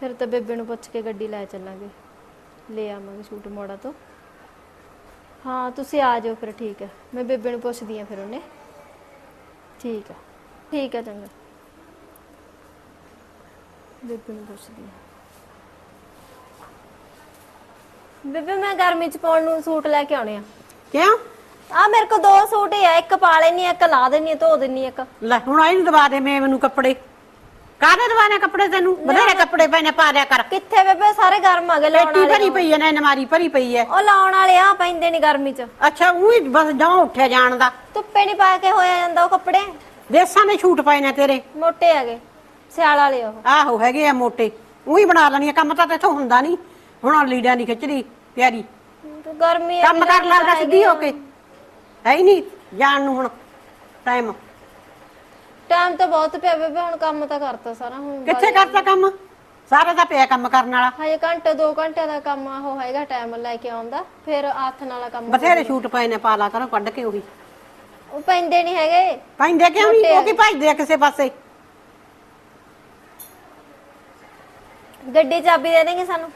B: ਫਿਰ ਤਾਂ ਬੇਬੇ ਨੂੰ ਪੁੱਛ ਕੇ ਗੱਡੀ ਲੈ ਚੱਲਾਂਗੇ। ਲੈ ਆਵਾਂਗੇ ਸੂਟ ਮੋੜਾ ਤੋਂ। ਹਾਂ, ਤੁਸੀਂ ਆ ਜਾਓ ਫਿਰ, ਠੀਕ ਹੈ ਮੈਂ ਬੇਬੇ ਨੂੰ ਪੁੱਛਦੀ ਆ ਫਿਰ ਉਹਨੇ। ਠੀਕ ਹੈ ਠੀਕ ਹੈ ਚੰਗਾ। ਬੇਬੇ ਨੂੰ ਪੁੱਛਦੀ ਆ। ਬੇਬੇ ਮੈਂ ਗਰਮੀ ਚ ਪਾਉਣ ਨੂੰ ਸੂਟ ਲੈ ਕੇ ਆਉਣੇ ਆ।
A: ਕਿਉਂ?
B: ਆ ਮੇਰੇ ਕੋਲ ਦੋ ਸੂਟ ਹੀ ਆ ਇੱਕ ਪਾ ਲੈਣੀ ਇੱਕ ਲਾ ਦੇਣੀ ਧੋ ਦੇਣੀ ਇੱਕ।
A: ਲੈ ਹੁਣ ਆਈ ਨੂੰ ਦਵਾ ਦੇ ਮੈਂ ਮੈਨੂੰ ਕੱਪੜੇ। ਕਾਹਦੇ ਦਵਾਨੇ ਕੱਪੜੇ ਤੈਨੂੰ? ਬਥੇਰੇ ਕੱਪੜੇ ਪਏ ਨੇ ਪਾ ਦਿਆ ਕਰ।
B: ਕਿੱਥੇ ਬੇਬੇ ਸਾਰੇ ਗਰਮ ਆ ਗਏ ਲਾਉਣ
A: ਪੇਟੀ
B: ਵਾਲੇ
A: ਭਰੀ ਪਈ ਹੈ ਨਾ ਨਮਾਰੀ ਭਰੀ ਪਈ ਹੈ
B: ਉਹ ਲਾਉਣ ਵਾਲੇ ਆ ਪੈਂਦੇ ਨਹੀਂ ਗਰਮੀ ਚ।
A: ਅੱਛਾ ਉਹੀ ਬਸ ਜਾਂ ਉੱਠਿਆ ਜਾਣ ਦਾ।
B: ਧੁੱਪੇ ਨਹੀਂ ਪਾ ਕੇ ਹੋਇਆ ਜਾਂਦਾ ਉਹ ਕੱਪੜੇ।
A: ਦੇਸਾਂ ਦੇ ਛੂਟ ਪਏ ਨੇ ਤੇਰੇ।
B: ਮੋਟੇ ਹੈਗੇ ਸਿਆਲ ਵਾਲੇ ਉਹ।
A: ਆਹੋ ਹੈਗੇ ਆ ਮੋਟੇ। ਉਹੀ ਬਣਾ ਲੈਣੀ ਆ ਕੰਮ ਤਾਂ ਤੇਥੋਂ ਹੁੰਦਾ ਨਹੀਂ ਹੁਣ ਆਹ ਲੀੜਿਆਂ ਦੀ ਖਿਚੜੀ ਪਿਆਰੀ।
B: ਤੇ ਗਰਮੀ ਆ
A: ਕੰਮ ਕਰ ਲੱਗਦਾ ਸਿੱਧੀ ਹੋ ਕੇ। ਹੈ ਹੀ ਨਹੀਂ ਜਾਣ ਨੂੰ ਹੁਣ ਟਾਈਮ
B: ਟਾਈਮ ਤਾਂ ਬਹੁਤ ਪਿਆ ਬੇਬੇ ਹੁਣ ਕੰਮ ਤਾਂ ਕਰਤਾ ਸਾਰਾ ਹੁਣ
A: ਕਿੱਥੇ ਕਰਤਾ ਕੰਮ? ਸਾਰਾ ਦਾ ਪਿਆ ਕੰਮ ਕਰਨ ਵਾਲਾ।
B: ਹਜੇ ਘੰਟੇ 2 ਘੰਟੇ ਦਾ ਕੰਮ ਆ ਉਹ ਹੈਗਾ ਟਾਈਮ ਲੈ ਕੇ ਆਉਂਦਾ ਫਿਰ ਹੱਥ ਨਾਲ ਕੰਮ
A: ਬਥੇਰੇ ਛੂਟ ਪਏ ਨੇ ਪਾ ਲਾ ਕਰੋ ਕੱਢ ਕੇ ਉਹੀ।
B: ਉਹ ਪੈਂਦੇ ਨਹੀਂ ਹੈਗੇ।
A: ਪੈਂਦੇ ਕਿਉਂ ਨਹੀਂ ਉਹ ਕੀ ਭਜਦੇ ਆ ਕਿਸੇ ਪਾਸੇ?
B: ਗੱਡੀ ਚਾਬੀ ਦੇ ਦੇਂਗੇ ਸਾਨੂੰ?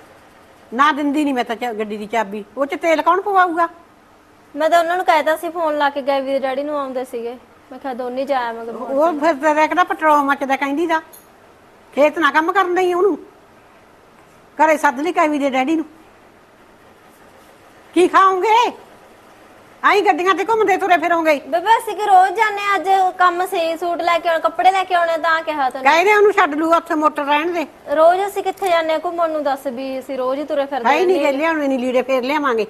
A: ਨਾ ਦਿੰਦੀ ਨਹੀਂ ਮੈਂ ਤਾਂ ਚ- ਗੱਡੀ ਦੀ ਚਾਬੀ। ਉਹ ਚ ਤੇਲ ਕੌਣ ਪਵਾਊਗਾ?
B: ਮੈਂ ਤਾਂ ਉਹਨਾਂ ਨੂੰ ਕਹਿਤਾ ਸੀ ਫੋਨ ਲਾ ਕੇ ਗਏ ਵੀਰ ਡੈਡੀ ਨੂੰ ਆਉਂਦੇ ਸੀਗੇ। ਮੈਂ ਕਿਹਾ ਦੋਨੇ ਜਾਇਆ ਮਗਰ
A: ਉਹ ਫਿਰ ਤੇਰੇ ਕਿਹੜਾ ਪੈਟਰੋਲ ਮੱਚਦਾ ਕਹਿੰਦੀ ਦਾ? ਖੇਤ ਨਾ ਕੰਮ ਕਰਨ ਦਈ ਉਹਨੂੰ। ਘਰੇ ਸੱਦ ਲਈ ਕੈਵੀ ਦੇ ਡੈਡੀ ਨੂੰ। ਕੀ ਖਾਓਗੇ? ਆਈ ਗੱਡੀਆਂ ਤੇ ਘੁੰਮਦੇ ਤੁਰੇ ਫਿਰੋਗੇ।
B: ਬੇਬੇ ਅਸੀਂ ਕਿ ਰੋਜ਼ ਜਾਂਦੇ ਹਾਂ, ਅੱਜ ਕੰਮ ਸੀ ਸੂਟ ਲੈ ਕੇ ਆਉਣਾ ਕੱਪੜੇ ਲੈ ਕੇ ਆਉਣੇ ਤਾਂ ਕਿਹਾ ਤੈਨੂੰ।
A: ਕਹਿੰਦੇ ਉਹਨੂੰ ਛੱਡ ਲੂ ਉੱਥੇ ਮੋਟਰ ਰਹਿਣ ਦੇ।
B: ਰੋਜ਼ ਅਸੀਂ ਕਿੱਥੇ ਜਾਂਦੇ ਹਾਂ? ਘੁੰਮਣ ਨੂੰ ਦੱਸ ਵੀ ਅਸੀਂ ਰੋਜ਼ ਹੀ ਤੁਰੇ ਫਿਰਦੇ
A: ਹੀ ਨਹੀਂ ਕਿ ਲਿਆਉਣੇ ਨਹੀਂ ਲੀੜੇ ਫੇਰ ਲਿਆਵਾਂਗੇ।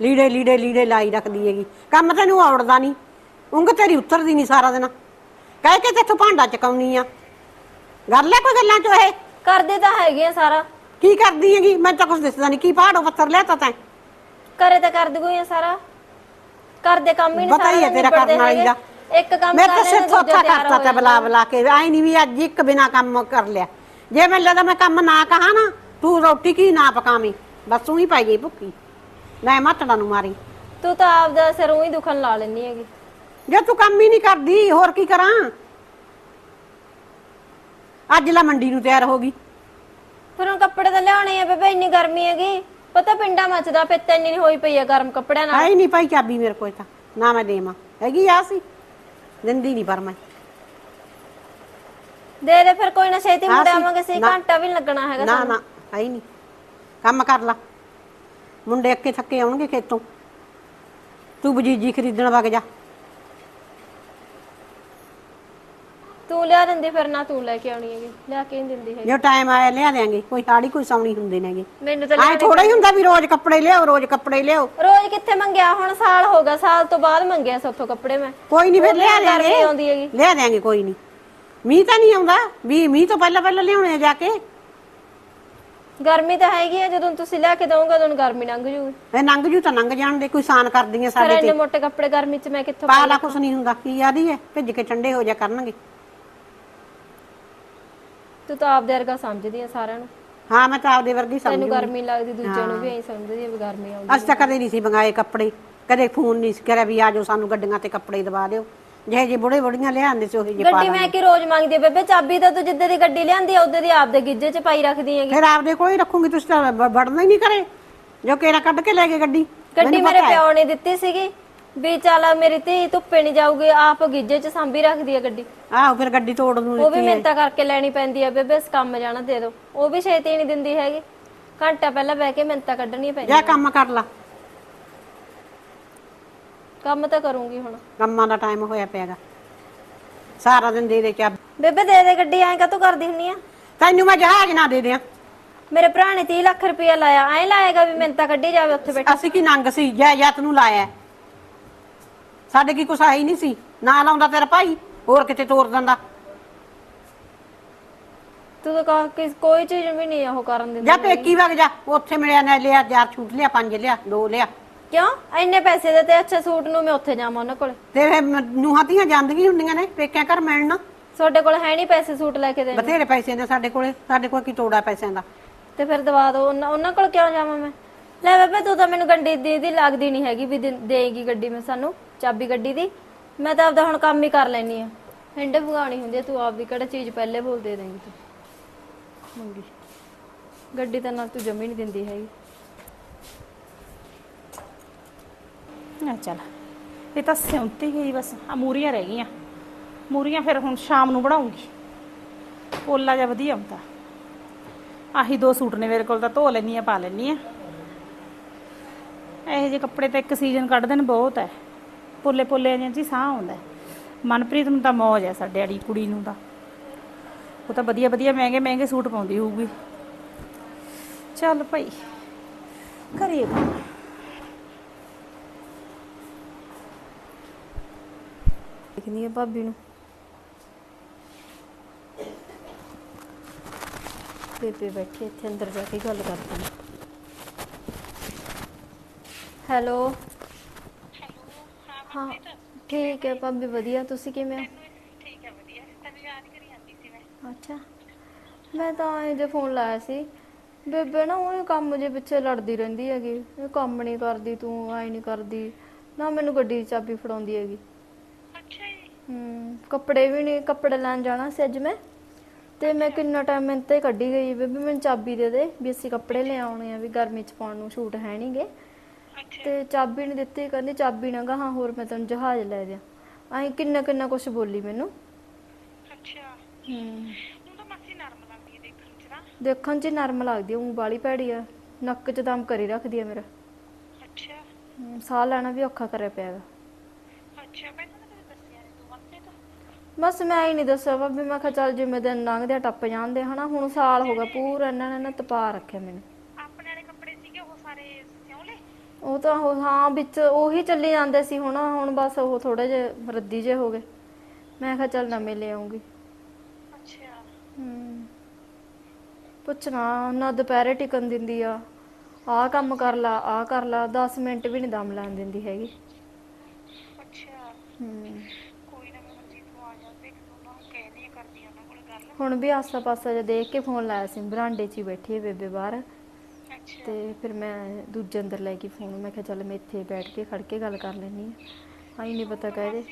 A: ਲੀੜੇ ਲੀੜੇ ਲੀੜੇ ਲਾਈ ਰੱਖਦੀ ਹੈਗੀ। ਕੰਮ ਤੈਨੂੰ ਆਉੜਦਾ ਨਹੀਂ ਉਂਗ ਤੇਰੀ ਉਤਰਦੀ ਨਹੀਂ ਸਾਰਾ ਦਿਨ। ਕਹਿ ਕੇ ਤੇਥੋਂ ਭਾਂਡਾ ਚਕਾਉਣੀ ਆ। ਕਰ ਲੈ ਕੋਈ ਗੱਲਾਂ ਚੋਂ ਇਹ?
B: ਕਰਦੇ ਤਾਂ ਹੈਗੇ ਆ ਸਾਰਾ।
A: ਕੀ ਕਰਦੀ ਹੈਗੀ? ਮੈਂ ਤਾਂ ਕੁਝ ਦਿਸਦਾ ਨਹੀਂ ਕੀ ਪਹਾੜੋਂ ਪੱਥਰ ਲਿਆਤਾ ਤੈਂ?
B: ਕਰੇ ਤਾਂ ਕਰ ਦਗੋ ਆ ਸਾਰਾ। ਕਰਦੇ ਕੰਮ ਹੀ ਨਹੀਂ
A: ਪਤਾ ਹੀ ਹੈ ਤੇਰਾ ਕਰਨ ਵਾਲੀ ਦਾ।
B: ਇੱਕ ਕੰਮ
A: ਮੈਂ ਤਾਂ ਸਿਰ ਥੋਥਾ ਕਰਤਾ ਤੇ ਬਲਾ ਬਲਾ ਕੇ ਆਈ ਨਹੀਂ ਵੀ ਅੱਜ ਇੱਕ ਬਿਨਾ ਕੰਮ ਕਰ ਲਿਆ। ਜੇ ਮੈਨੂੰ ਲੱਗਦਾ ਮੈਂ ਕੰਮ ਨਾ ਕਹਾ ਨਾ ਤੂੰ ਰੋਟੀ ਕੀ ਨਾ ਪਕਾਵੀਂ? ਬਸ ਤੂੰ ਹੀ ਪਾਈ ਗਈ ਭੁੱਖੀ। ਲੈ ਮੱਟੜਾ ਨੂੰ ਮਾਰੀ।
B: ਤੂੰ ਤਾਂ ਆਪਦਾ ਸਿਰ ਉਹੀ ਦੁਖਣ ਲਾ ਲੈਣੀ ਹੈਗੀ।
A: ਜੇ ਤੂੰ ਕੰਮ ਹੀ ਨਹੀਂ ਕਰਦੀ ਹੋਰ ਕੀ ਕਰਾਂ? ਅੱਜ ਲਾ ਮੰਡੀ ਨੂੰ ਤਿਆਰ ਹੋ ਗਈ।
B: ਫਿਰ ਹੁਣ ਕੱਪੜੇ ਤਾਂ ਲਿਆਉਣੇ ਆ ਬੇਬੇ ਇੰਨੀ ਗਰਮੀ ਹੈਗੀ। ਪਤਾ ਪਿੰਡਾਂ ਮੱਚਦਾ ਫਿਰ ਇੰਨੀ ਨਹੀਂ ਹੋਈ ਪਈ ਆ ਗਰਮ ਕੱਪੜਿਆਂ ਨਾਲ।
A: ਨਹੀਂ ਭਾਈ ਚਾਬੀ ਮੇਰੇ ਕੋਲ ਤਾਂ ਨਾ ਮੈਂ ਦੇਵਾਂ। ਹੈਗੀ ਆ ਸੀ ਦਿੰਦੀ ਨਹੀਂ ਪਰ ਮੈਂ।
B: ਦੇ ਦੇ ਫਿਰ ਕੋਈ ਨਾ ਛੇਤੀ
A: ਸੀ।
B: ਆਵਾਂਗੇ ਸੀ
A: ਨਾ।
B: ਘੰਟਾ ਵੀ ਨੀ ਲੱਗਣਾ ਹੈਗਾ
A: ਨਾ ਨਾ ਹੀ ਨਹੀਂ ਕੰਮ ਕਰ ਲਾ। ਮੁੰਡੇ ਅੱਕੇ ਥੱਕੇ ਆਉਣਗੇ ਖੇਤੋਂ। ਤੂੰ ਬਜੀਜੀ ਖਰੀਦਣ ਵਗ ਜਾ।
B: ਤੂੰ ਲਿਆ ਦਿੰਦੀ ਫਿਰ ਨਾ ਤੂੰ ਲੈ ਕੇ ਆਉਣੀ ਹੈਗੀ। ਲਿਆ ਕੇ ਨਹੀਂ ਦਿੰਦੀ ਹੈਗੀ।
A: ਜੋ ਟਾਈਮ ਆਇਆ ਲਿਆ ਦੇਾਂਗੇ ਕੋਈ ਹਾੜੀ ਕੋਈ ਸੌਣੀ ਹੁੰਦੇ ਨੇਗੇ
B: ਮੈਨੂੰ ਤਾਂ
A: ਐ ਥੋੜਾ ਹੀ ਹੁੰਦਾ ਵੀ ਰੋਜ਼ ਕੱਪੜੇ ਲਿਆਓ ਰੋਜ਼ ਕੱਪੜੇ ਲਿਆਓ।
B: ਰੋਜ਼ ਕਿੱਥੇ ਮੰਗਿਆ? ਹੁਣ ਸਾਲ ਹੋ ਗਿਆ ਸਾਲ ਤੋਂ ਬਾਅਦ ਮੰਗਿਆ ਸੋਥੋਂ ਕੱਪੜੇ ਮੈਂ।
A: ਕੋਈ ਨਹੀਂ ਫਿਰ ਲਿਆ
B: ਗਰਮੀ
A: ਦੇਾਂਗੇ
B: ਆਉਂਦੀ ਹੈਗੀ।
A: ਲਿਆ ਦੇਾਂਗੇ ਕੋਈ ਨਹੀਂ ਮੀਂਹ ਤਾਂ ਨਹੀਂ ਆਉਂਦਾ। ਵੀ ਮੀਂਹ ਤੋਂ ਪਹਿਲਾਂ ਪਹਿਲਾਂ ਲਿਆਉਣੇ ਆ ਜਾ ਕੇ।
B: ਗਰਮੀ ਤਾਂ ਹੈਗੀ ਆ ਜਦੋਂ ਤੁਸੀਂ ਲਿਆ ਕੇ ਦਊਂਗਾ ਉਦੋਂ ਗਰਮੀ ਲੰਘ ਜੂਗੀ।
A: ਇਹ ਨੰਗ ਜੂ ਤਾਂ ਨੰਗ ਜਾਣ ਦੇ ਕੋਈ ਸਾਨ ਕਰਦੀਆਂ
B: ਫਿਰ
A: ਸਾਡੇ
B: ਇੰਨੇ
A: ਤੇ
B: ਮੋਟੇ ਕੱਪੜੇ ਗਰਮੀ 'ਚ ਮੈਂ ਕਿੱਥੋਂ
A: ਪਾਲਾ ਕੁਛ ਨਹੀਂ ਹੁੰਦਾ ਕੀ ਆਦੀ ਹੈ ਭਿੱਜ ਕੇ ਠੰਡੇ ਹੋ ਜਾ ਕਰਨਗੇ।
B: ਤੂੰ ਤਾਂ ਆਪਦੇ ਵਰਗਾ ਸਮਝਦੀ ਆ ਸਾਰਿਆਂ ਨੂੰ।
A: ਹਾਂ ਮੈਂ ਤਾਂ ਆਪਦੇ ਵਰਗੀ
B: ਤੈਨੂੰ
A: ਸਮਝੂ
B: ਗਰਮੀ ਲੱਗਦੀ ਦੂਜਿਆਂ ਨੂੰ ਵੀ ਐਂ ਸਮਝਦੀ ਆ ਵੀ ਗਰਮੀ ਆਉਂਦੀ
A: ਅਸੀਂ ਤਾਂ ਕਦੇ ਨਹੀਂ ਸੀ ਮੰਗਾਏ ਕੱਪੜੇ। ਕਦੇ ਫੋਨ ਨਹੀਂ ਸੀ ਕਰਿਆ ਵੀ ਆ ਜਾਓ ਸਾਨੂੰ ਗੱਡੀਆਂ ਤੇ ਕੱਪੜੇ ਦਵਾ ਦਿਓ। ਜਿਹੇ ਜੇ ਬੁੜੇ ਬੁੜੀਆਂ ਲਿਆਂਦੇ ਸੀ ਉਹੀ ਜੇ ਪਾ
B: ਗੱਡੀ ਮੈਂ ਕਿ ਰੋਜ਼ ਮੰਗਦੀ ਆ ਬੇਬੇ? ਚਾਬੀ ਤਾਂ ਤੂੰ ਜਿੱਦੇ ਦੀ ਗੱਡੀ ਲਿਆਂਦੀ ਆ ਉਹਦੇ ਦੀ ਆਪਦੇ ਗਿੱਜੇ 'ਚ ਪਾਈ ਰੱਖਦੀ ਹੈਗੀ।
A: ਫਿਰ ਆਪਦੇ ਹੀ ਰੱਖੂਗੀ ਤੁਸੀਂ ਤਾਂ ਵੜਨਾ ਹੀ ਨਹੀਂ ਕਰੇ ਜੋ ਕੇਰਾ ਕੱਢ ਕੇ ਲੈ ਗਏ ਗੱਡੀ।
B: ਗੱਡੀ
A: ਮੈਨੂੰ
B: ਮੇਰੇ
A: ਪਤਾ ਹੈ।
B: ਪਿਓ ਨੇ ਦਿੱਤੀ ਸੀਗੀ। ਵੀ ਚੱਲ ਮੇਰੀ ਧੀ ਧੁੱਪੇ ਨਹੀਂ ਜਾਊਗੀ ਆਪ ਗਿੱਜੇ 'ਚ ਸਾਂਭੀ ਰੱਖਦੀ ਆ ਗੱਡੀ।
A: ਆਹੋ ਫਿਰ ਗੱਡੀ ਤੋੜ ਨੂੰ
B: ਉਹ ਵੀ ਮਿੰਤਾ ਕਰਕੇ ਲੈਣੀ ਪੈਂਦੀ ਆ ਬੇਬੇ ਇਸ ਕੰਮ ਜਾਣਾ ਦੇ ਦੋ। ਉਹ ਵੀ ਛੇਤੀ ਨਹੀਂ ਦਿੰਦੀ ਹੈਗੀ। ਘੰਟਾ ਪਹਿਲਾਂ ਬਹਿ ਕੇ ਮਿੰਤਾ ਕੱਢਣੀ ਪੈਂਦੀ
A: ਜਾ ਕੰਮ ਕਰ ਲਾ।
B: ਕੰਮ ਤਾਂ ਕਰੂੰਗੀ ਹੁਣ।
A: ਕੰਮਾਂ ਦਾ ਟਾਈਮ ਹੋਇਆ ਪਿਆਗਾ। ਸਾਰਾ ਦਿਨ ਦੇ ਦੇ ਚਾਬੀ।
B: ਬੇਬੇ ਦੇ ਦੇ ਗੱਡੀ ਐਂ ਕਾ ਕਰਦੀ ਹੁੰਨੀ ਆ?
A: ਤੈਨੂੰ ਮੈਂ ਜਹਾਜ਼ ਨਾ ਦੇ ਦਿਆਂ।
B: ਮੇਰੇ ਭਰਾ ਨੇ 30 ਲੱਖ ਰੁਪਇਆ ਲਾਇਆ ਐਂ ਲਾਏਗਾ ਵੀ ਮਿੰਤਾ ਕੱਢੀ ਜਾਵੇ ਉੱਥੇ ਬੈਠ।
A: ਅਸੀਂ ਕੀ ਨੰਗ ਸੀ? ਜਾਇਦਾਦ ਨੂੰ ਲਾਇਆ। ਸਾਡੇ ਕੀ ਕੁਛ ਹੈ ਹੀ ਨਹੀਂ ਸੀ। ਨਾ ਲਾਉਂਦਾ ਤੇਰਾ ਭਾਈ ਹੋਰ ਕਿਤੇ ਤੋਰ ਦਿੰਦਾ।
B: ਤੂੰ ਤਾਂ ਕਹ ਕਿ ਕੋਈ ਚੀਜ਼ ਵੀ ਨਹੀਂ ਉਹ ਕਰਨ ਦਿੰਦਾ
A: ਜਾ ਪੇਕੀ ਵਗ ਜਾ ਉੱਥੇ ਮਿਲਿਆ ਨਾ ਲਿਆ ਚਾਰ ਛੂਟ ਲਿਆ ਪੰਜ ਲਿਆ ਦੋ ਲਿਆ।
B: ਕਿਉਂ? ਐਨੇ ਪੈਸੇ ਦੇ ਤੇ ਅੱਛਾ ਸੂਟ ਨੂੰ ਮੈਂ ਉੱਥੇ ਜਾਵਾਂ ਉਹਨਾਂ ਕੋਲੇ।
A: ਤੇਰੇ ਨੂੰਹਾਂ ਧੀਆਂ ਜਾਂਦੀਆਂ ਹੁੰਦੀਆਂ ਨੇ ਪੇਕਿਆਂ ਘਰ ਮਿਲਣਾ।
B: ਤੁਹਾਡੇ ਕੋਲ ਹੈ ਨਹੀਂ ਪੈਸੇ ਸੂਟ ਲੈ ਕੇ ਦੇਣ।
A: ਬਥੇਰੇ ਪੈਸੇ ਨੇ ਸਾਡੇ ਕੋਲੇ ਸਾਡੇ ਕੋਲ ਕੀ ਤੋੜਾ ਪੈਸਿਆਂ ਦਾ।
B: ਤੇ ਫਿਰ ਦਵਾ ਦੋ ਉਹਨਾਂ ਉਹਨਾਂ ਕੋਲ ਕਿਉਂ ਜਾਵਾਂ ਮੈਂ? ਲੈ ਬੇਬੇ ਤੂੰ ਤਾਂ ਮੈਨੂੰ ਗੱਡੀ ਦੀ ਦੀ ਲੱਗਦੀ ਨਹੀਂ ਹੈਗੀ ਵੀ ਦੇ- ਦੇਗੀ ਗੱਡੀ ਮੈਂ ਸਾਨੂੰ। ਚਾਬੀ ਗੱਡੀ ਦੀ ਮੈਂ ਤਾਂ ਆਪਦਾ ਹੁਣ ਕੰਮ ਹੀ ਕਰ ਲੈਣੀ ਆ ਹਿੰਡ ਭਗਾਣੀ ਹੁੰਦੀ ਆ, ਤੂੰ ਆਪ ਵੀ ਕਿਹੜਾ ਚੀਜ਼ ਪਹਿਲੇ ਬੋਲ ਦੇ ਦੇਂਗੀ ਤੂੰ। ਮੰਗੀ ਗੱਡੀ ਤਾਂ ਨਾਲ ਤੂੰ ਜਮੀ ਨਹੀਂ ਦਿੰਦੀ ਹੈਗੀ।
C: ਨਾ ਚੱਲ ਇਹ ਤਾਂ ਸਿਉਂਤੀ ਗਈ ਬਸ ਆ ਮੂਰੀਆਂ ਰਹਿ ਗਈਆਂ। ਮੂਰੀਆਂ ਫਿਰ ਹੁਣ ਸ਼ਾਮ ਨੂੰ ਬਣਾਉਂਗੀ। ਪੋਲਾ ਜਿਹਾ ਵਧੀਆ ਹੁੰਦਾ। ਆਹੀ ਦੋ ਸੂਟ ਨੇ ਮੇਰੇ ਕੋਲ ਤਾਂ ਧੋ ਲੈਣੀ ਆ ਪਾ ਲੈਣੀ ਆ ਇਹੋ ਜਿਹੇ ਕੱਪੜੇ ਤਾਂ ਇੱਕ ਸੀਜ਼ਨ ਕੱਢ ਦੇਣ ਬਹੁਤ ਹੈ। ਪੋਲੇ ਪੋਲੇ ਜਿਹੇ 'ਚ ਹੀ ਸਾਹ ਆਉਂਦਾ ਮਨਪ੍ਰੀਤ ਨੂੰ ਤਾਂ ਮੌਜ ਹੈ ਸਾਡੇ ਆੜੀ ਕੁੜੀ ਨੂੰ ਤਾਂ। ਉਹ ਤਾਂ ਵਧੀਆ ਵਧੀਆ ਮਹਿੰਗੇ ਮਹਿੰਗੇ ਸੂਟ ਪਾਉਂਦੀ ਹੋਊਗੀ। ਚੱਲ ਭਾਈ ਕਰੀਏ
B: ਦੇਖਦੀ ਆ ਭਾਬੀ ਨੂੰ। ਬੇਬੇ ਬੈਠੀ ਇੱਥੇ ਅੰਦਰ ਜਾ ਕੇ ਗੱਲ ਕਰਦੀ ਹੈਲੋ। ਹਾਂ ਠੀਕ ਹੈ ਭਾਬੀ ਵਧੀਆ। ਤੁਸੀਂ ਕਿਵੇਂ ਹੋ?
D: ਠੀਕ ਹੈ ਵਧੀਆ। ਤੈਨੂੰ ਯਾਦ ਕਰੀ ਜਾਂਦੀ ਸੀ ਮੈਂ।
B: ਅੱਛਾ। ਮੈਂ ਤਾਂ ਇਹ ਜੇ ਫੋਨ ਲਾਇਆ ਸੀ। ਬੇਬੇ ਨਾ ਉਹ ਕੰਮ ਜੇ ਪਿੱਛੇ ਲੜਦੀ ਰਹਿੰਦੀ ਹੈਗੀ। ਇਹ ਕੰਮ ਨਹੀਂ ਕਰਦੀ ਤੂੰ ਐ ਨਹੀਂ ਕਰਦੀ। ਨਾ ਮੈਨੂੰ ਗੱਡੀ ਦੀ ਚਾਬੀ ਫੜਾਉਂਦੀ ਹੈਗੀ।
D: ਅੱਛਾ ਜੀ।
B: ਹਮ ਕੱਪੜੇ ਵੀ ਨਹੀਂ ਕੱਪੜੇ ਲੈਣ ਜਾਣਾ ਸੀ ਅੱਜ ਮੈਂ। ਤੇ ਮੈਂ ਕਿੰਨਾ ਟਾਈਮ ਮੈਂ ਤੇ ਕੱਢੀ ਗਈ। ਬੇਬੇ ਮੈਨੂੰ ਚਾਬੀ ਦੇ ਦੇ ਵੀ ਅਸੀਂ ਕੱਪੜੇ ਲੈ ਆਉਣੇ ਆ ਵੀ ਗਰਮੀ ਚ ਪਾਉਣ ਨੂੰ ਸੂਟ ਹੈ ਨਹੀਂਗੇ ਤੇ ਚਾਬੀ ਨਹੀਂ ਦਿੱਤੀ ਕਹਿੰਦੀ ਚਾਬੀ ਨਾ ਗਾਹਾਂ ਹੋਰ ਮੈਂ ਤੈਨੂੰ ਜਹਾਜ਼ ਲੈ ਦਿਆਂ। ਐਂ ਕਿੰਨਾ ਕਿੰਨਾ ਕੁਝ ਬੋਲੀ ਮੈਨੂੰ।
D: ਅੱਛਾ।
B: ਹੂੰ।
D: ਹੁਣ ਤਾਂ ਮਾਸੀ ਨਰਮ ਲੱਗਦੀ ਹੈ ਦੇਖਣ ਚ ਨਾ।
B: ਦੇਖਣ 'ਚ ਹੀ ਨਰਮ ਲੱਗਦੀ ਉਹ ਬਾਲੀ ਭੈੜੀ ਆ। ਨੱਕ 'ਚ ਦਮ ਕਰੀ ਰੱਖਦੀ ਆ ਮੇਰਾ।
D: ਅੱਛਾ।
B: ਹੂੰ, ਸਾਹ ਲੈਣਾ ਵੀ ਔਖਾ ਕਰਿਆ ਪਿਆ
D: ਅੱਛਾ ਪਹਿਲਾਂ ਤਾਂ ਕਦੇ ਦੱਸਿਆ ਨਹੀਂ ਤੂੰ ਮੰਨੇ ਤਾਂ।
B: ਬਸ ਮੈਂ ਹੀ ਨਹੀਂ ਦੱਸਿਆ ਵਾ ਵੀ ਮੈਂ ਕਿਹਾ ਚੱਲ ਜਿਵੇਂ ਦਿਨ ਲੰਘਦੇ ਆ ਟੱਪ ਜਾਂਦੇ ਹਨਾ। ਹੁਣ ਸਾਲ ਹੋ ਗਿਆ ਪੂਰਾ ਇਹਨਾਂ ਨੇ ਨਾ ਤਪਾ ਰੱਖਿਆ ਮੈਨੂੰ
D: ਆਪਣੇ ਵਾਲੇ ਕੱਪੜੇ ਸੀਗੇ ਉਹ ਸਾਰੇ ਸਿਉਂ ਲਏ
B: ਉਹ ਤਾਂ ਉਹ ਹਾਂ ਵਿੱਚ ਉਹੀ ਚੱਲੀ ਜਾਂਦੇ ਸੀ ਹੁਣ ਹੁਣ ਬਸ ਉਹ ਥੋੜੇ ਜਿਹੇ ਰੱਦੀ ਜੇ ਹੋ ਗਏ। ਮੈਂ ਕਿਹਾ ਚੱਲ ਨਵੇਂ ਲੈ ਆਉਂਗੀ।
D: ਅੱਛਾ।
B: ਹੂੰ। ਪੁੱਛਣਾ ਨਾ ਦੁਪਹਿਰੇ ਟਿਕਣ ਦਿੰਦੀ ਆ। ਆਹ ਕੰਮ ਕਰ ਲਾ ਆਹ ਕਰ ਲਾ 10 ਮਿੰਟ ਵੀ ਨਹੀਂ ਦਮ ਲੈਣ ਦਿੰਦੀ ਹੈਗੀ।
D: ਅੱਛਾ।
B: ਹੂੰ।
D: ਕੋਈ ਨਾ ਮੈਂ ਮਨਜੀਤ ਨੂੰ ਆ ਜਾਂਦੇ ਕਿ ਤੂੰ ਨਾ ਕਹਿਨੀ ਕਰਦੀ ਉਹਨਾਂ ਕੋਲ ਗੱਲ।
B: ਹੁਣ ਵੀ ਆਸਾ ਪਾਸਾ ਜਿਹਾ ਦੇਖ ਕੇ ਫੋਨ ਲਾਇਆ ਸੀ ਬਰਾਂਡੇ 'ਚ ਹੀ ਬੈਠੀ ਹੈ ਬੇਬੇ ਬਾਹਰ। ਤੇ ਫਿਰ ਮੈਂ ਦੂਜੇ ਅੰਦਰ ਲੈ ਕੇ ਫੋਨ ਮੈਂ ਕਿਹਾ ਚੱਲ ਮੈਂ ਇੱਥੇ ਬੈਠ ਕੇ ਖੜ ਕੇ ਗੱਲ ਕਰ ਲੈਣੀ ਆ ਆਈ ਨਹੀਂ ਪਤਾ ਕਹਦੇ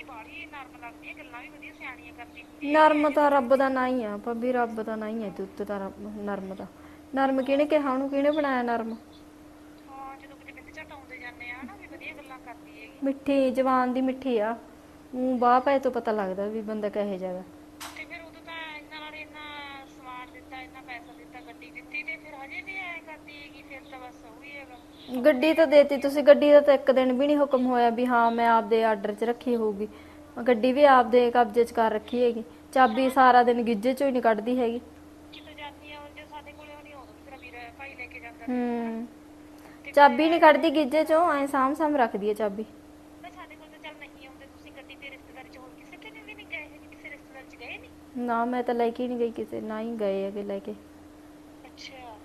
D: ਨਰਮ
B: ਤਾਂ ਰੱਬ ਦਾ ਨਾਂ ਹੀ ਆ ਭਾਬੀ ਰੱਬ ਦਾ ਨਾਂ ਹੀ ਦੁੱਤ ਦਾ ਰੱਬ ਨਰਮ ਦਾ। ਨਰਮ ਕਿਹਨੇ ਕਿਹਾ ਉਹਨੂੰ ਕਿਹਨੇ ਬਣਾਇਆ ਨਰਮ?
D: ਹਾਂ ਜਦੋਂ ਕਿਤੇ ਬਿੰਦ ਝਟ ਆਉਂਦੇ ਜਾਂਦੇ ਆ ਨਾ ਵੀ ਵਧੀਆ ਗੱਲਾਂ ਕਰਦੀ ਹੈਗੀ।
B: ਮਿੱਠੀ ਜਵਾਨ ਦੀ ਮਿੱਠੀ ਆ। ਉਹ ਬਾਹ ਪਏ ਤੋਂ ਪਤਾ ਲੱਗਦਾ ਵੀ ਬੰਦਾ ਕਹੇ ਜਾਗਾ
D: ਤੇ ਫਿਰ ਉਦੋਂ ਤਾਂ ਇਹਨਾਂ ਨਾਲ ਇੰਨਾ ਸਮਾਨ ਦਿੱਤਾ ਇੰਨਾ ਪੈਸਾ ਦਿੱਤਾ ਗੱਡੀ ਦਿੱਤੀ ਤੇ ਫਿਰ ਹਜੇ ਵੀ ਐ ਕਰਦੀ ਹੈਗੀ ਫਿਰ ਤਾਂ ਬਸ ਉਹੀ ਹੈਗਾ
B: ਗੱਡੀ ਤਾਂ ਦੇਤੀ ਤੁਸੀਂ ਗੱਡੀ ਦਾ ਤਾਂ ਇੱਕ ਦਿਨ ਵੀ ਨਹੀਂ ਹੁਕਮ ਹੋਇਆ ਵੀ ਹਾਂ ਮੈਂ ਆਪਦੇ ਆਰਡਰ 'ਚ ਰੱਖੀ ਹੋਊਗੀ। ਗੱਡੀ ਵੀ ਆਪਦੇ ਕਬਜ਼ੇ 'ਚ ਕਰ ਰੱਖੀ ਹੈਗੀ। ਚਾਬੀ ਸਾਰਾ ਦਿਨ ਗਿੱਜੇ 'ਚੋਂ ਹੀ ਨਹੀਂ ਕੱਢਦੀ ਹੈਗੀ।
D: ਕਿਤੇ ਜਾਂਦੀ ਆ ਜੇ ਸਾਡੇ ਕੋਲੇ ਉਹ ਨਹੀਂ ਆਉਂਦਾ ਤੇਰਾ ਵੀਰ ਭਾਈ ਲੈ ਕੇ ਜਾਂਦਾ।
B: ਹੂੰ। ਚਾਬੀ ਨਹੀਂ ਕੱਢਦੀ ਗਿੱਜੇ 'ਚੋਂ ਐ ਸਾਂਭ ਸਾਂਭ ਰੱਖਦੀ ਹੈ ਚਾਬੀ।
D: ਮੈਂ ਸਾਡੇ ਕੋਲ ਤਾਂ ਚੱਲ ਨਹੀਂ ਆਉਂਦੇ ਤੁਸੀਂ ਗੱਡੀ ਤੇ ਰਿਸ਼ਤੇਦਾਰੀ ਚ ਹੋਰ ਕਿਸੇ ਤੇ ਵੀ ਨਹੀਂ ਗਏ ਹੈਗੇ, ਕਿਸੇ ਰਿਸ਼ਤੇਦਾਰ ਚ ਗਏ ਨਹੀਂ
B: ਨਾ ਮੈਂ ਤਾਂ ਲੈ ਕੇ ਹੀ ਨਹੀਂ ਗਈ ਕਿਸੇ ਨਾ ਹੀ ਗਏ ਹੈਗੇ ਲੈ ਕੇ।
D: ਅੱਛਾ।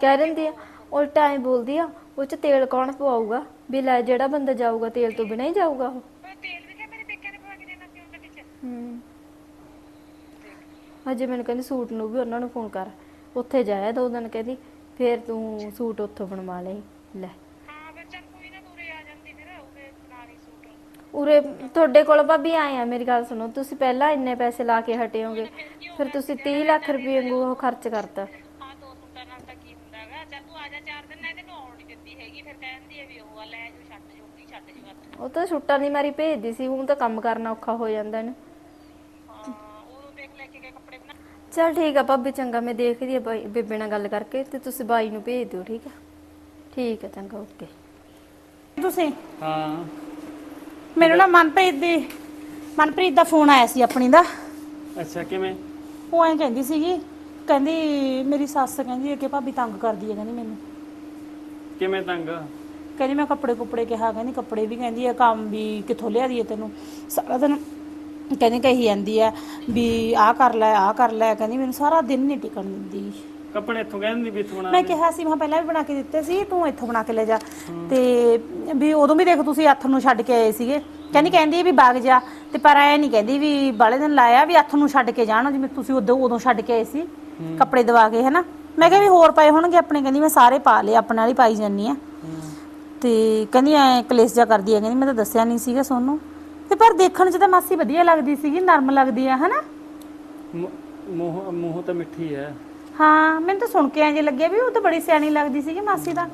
B: ਕਹਿ ਦਿੰਦੀ ਆ ਉਲਟਾ ਐ ਬੋਲਦੀ ਆ ਉਹ 'ਚ ਤੇਲ ਕੌਣ ਪਵਾਊਗਾ? ਵੀ ਲੈ ਜਿਹੜਾ ਬੰਦਾ ਜਾਊਗਾ ਤੇਲ ਤੋਂ ਬਿਨਾਂ ਹੀ ਜਾਊਗਾ ਉਹ।
D: ਮੈਂ ਤੇਲ ਵੀ ਕਿਹਾ ਮੇਰੇ ਪੇਕਿਆਂ ਨੇ ਪਵਾ ਕੇ ਦੇਣਾ ਸੀ ਉਹ ਗੱਡੀ ਚ
B: ਹੂੰ। ਅਜੇ ਮੈਨੂੰ ਕਹਿੰਦੀ ਸੂਟ ਨੂੰ ਵੀ ਉਹਨਾਂ ਨੂੰ ਫੋਨ ਕਰ। ਉੱਥੇ ਜਾਇਆ ਦੋ ਦਿਨ ਕਹਿੰਦੀ ਫੇਰ ਤੂੰ ਸੂਟ ਉੱਥੋਂ ਬਣਵਾ ਲਈ ਲੈ।
D: ਹਾਂ ਫਿਰ ਚੱਲ ਕੋਈ ਨਾ ਦੂਰੇ ਆ ਜਾਂਦੀ ਫਿਰ ਉਹਦੇ ਨਾਲ ਹੀ ਸੂਟ।
B: ਉਰੇ ਤੁਹਾਡੇ ਕੋਲ ਭਾਬੀ ਆਏ ਆ ਮੇਰੀ ਗੱਲ ਸੁਣੋ। ਤੁਸੀਂ ਪਹਿਲਾਂ ਇੰਨੇ ਪੈਸੇ ਲਾ ਕੇ ਹਟੇ ਹੋਗੇ। ਫਿਰ ਤੁਸੀਂ 30 ਲੱਖ ਰੁਪਏ ਵਾਂਗੂ ਉਹ ਖਰਚ ਕਰਤਾ
D: ਹਾਂ ਦੋ ਸੂਟਾਂ ਨਾਲ ਤਾਂ ਕੀ ਹੁੰਦਾ ਹੈਗਾ ਚੱਲ ਤੂੰ ਆ ਜਾ ਚਾਰ ਦਿਨ ਨਾ ਇਹਦੇ ਨੂੰ ਆਉਣ ਨਹੀਂ ਦਿੰਦੀ ਹੈਗੀ ਫਿਰ ਕਹਿੰਦੀ ਹੈ ਵੀ ਉਹ ਆ ਲੈ ਜੋ ਛੱਡ ਜੋ ਕੀ ਛੱਡ ਜੋ ਹੱਥ
B: ਉਹ ਤਾਂ ਛੁੱਟਾਂ ਦੀ ਮਾਰੀ ਭੇਜਦੀ ਸੀ ਹੁਣ ਤਾਂ ਕੰਮ ਕਰਨਾ ਔਖਾ ਹੋ ਜਾਂਦਾ ਇਹਨੂੰ
D: ਹਾਂ ਉਹ ਦੇਖ ਲੈ ਕੇ ਗਏ ਕੱਪੜੇ ਬਣਾ
B: ਚਲ ਠੀਕ ਆ ਭਾਬੀ ਚੰਗਾ ਮੈਂ ਦੇਖਦੀ ਆ ਬਾਈ ਬੇਬੇ ਨਾਲ ਗੱਲ ਕਰਕੇ ਤੇ ਤੁਸੀਂ ਬਾਈ ਨੂੰ ਭੇਜ ਦਿਓ ਠੀਕ ਆ? ਠੀਕ ਆ ਚੰਗਾ ਓਕੇ।
C: ਤੁਸੀਂ?
E: ਹਾਂ।
C: ਮੈਨੂੰ ਨਾ ਮਨਪ੍ਰੀਤ ਦੀ ਮਨਪ੍ਰੀਤ ਦਾ ਫੋਨ ਆਇਆ ਸੀ ਆਪਣੀ ਦਾ।
E: ਅੱਛਾ ਕਿਵੇਂ?
C: ਉਹ ਐਂ ਕਹਿੰਦੀ ਸੀਗੀ ਕਹਿੰਦੀ ਮੇਰੀ ਸੱਸ ਕਹਿੰਦੀ ਹੈ ਕਿ ਭਾਬੀ ਤੰਗ ਕਰਦੀ ਹੈ ਕਹਿੰਦੀ ਮੈਨੂੰ।
E: ਕਿਵੇਂ ਤੰਗ?
C: ਕਹਿੰਦੀ ਮੈਂ ਕੱਪੜੇ ਕੁੱਪੜੇ ਕਿਹਾ ਕਹਿੰਦੀ ਕੱਪੜੇ ਵੀ ਕਹਿੰਦੀ ਆ ਕੰਮ ਵੀ ਕਿੱਥੋਂ ਲਿਆ ਦੀਏ ਤੈਨੂੰ? ਸਾਰਾ ਦਿਨ ਕਹਿੰਦੀ ਕਹੀ ਜਾਂਦੀ ਆ ਵੀ ਆਹ ਕਰ ਲੈ ਆਹ ਕਰ ਲੈ ਕਹਿੰਦੀ ਮੈਨੂੰ ਸਾਰਾ ਦਿਨ ਨਹੀਂ ਟਿਕਣ ਦਿੰਦੀ।
E: ਕੱਪੜੇ ਇੱਥੋਂ ਕਹਿੰਦੀ ਵੀ ਇੱਥੋਂ ਬਣਾ
C: ਮੈਂ ਕਿਹਾ ਸੀ ਮੈਂ ਪਹਿਲਾਂ ਵੀ ਬਣਾ ਕੇ ਦਿੱਤੇ ਸੀ ਤੂੰ ਇੱਥੋਂ ਬਣਾ ਕੇ ਲੈ ਜਾ। ਤੇ ਵੀ ਉਦੋਂ ਵੀ ਦੇਖ ਤੁਸੀਂ ਹੱਥ ਨੂੰ ਛੱਡ ਕੇ ਆਏ ਸੀਗੇ। ਕਹਿੰਦੀ ਕਹਿੰਦੀ ਵੀ ਬਾਗ ਜਾ ਤੇ ਪਰ ਐ ਨਹੀਂ ਕਹਿੰਦੀ ਵੀ ਬਾਲੇ ਦਿਨ ਲਾਇਆ ਵੀ ਹੱਥ ਨੂੰ ਛੱਡ ਕੇ ਜਾਣਾ ਜਿਵੇਂ ਤੁਸੀਂ ਉਦੋਂ ਉਦੋਂ ਛੱਡ ਕੇ ਆਏ ਸੀ ਕੱਪੜੇ ਦਵਾ ਕੇ ਹਨਾ? ਮੈਂ ਕਿਹਾ ਵੀ ਹੋਰ ਪਏ ਹੋਣਗੇ ਆਪਣੇ ਕਹਿੰਦੀ ਮੈਂ ਸਾਰੇ ਪਾ ਲਏ ਆਪਣੇ ਵਾਲੀ ਪਾਈ ਜਾਨੀ ਆ। ਤੇ ਕਹਿੰਦੀ ਐ ਕਲੇਸ਼ ਜਾ ਕਰਦੀ ਐ ਕਹਿੰਦੀ ਮੈਂ ਤਾਂ ਦੱਸਿਆ ਨਹੀਂ ਸੀਗਾ ਸੋਨੂੰ। ਤੇ ਪਰ ਦੇਖਣ 'ਚ ਤਾਂ ਮਾਸੀ ਵਧੀਆ ਲੱਗਦੀ ਸੀਗੀ ਨਰਮ ਲੱਗਦੀ ਆ ਹਨਾ?
E: ਮੂੰਹ ਮੂੰਹ ਤਾਂ ਮਿੱਠੀ ਹੈ
C: ਹਾਂ ਮੈਨੂੰ ਤਾਂ ਸੁਣ ਕੇ ਐਂ ਜੇ ਲੱਗਿਆ ਵੀ ਉਹ ਤਾਂ ਬੜੀ ਸਿਆਣੀ ਲੱਗਦੀ ਸੀਗੀ ਮਾਸੀ ਦਾ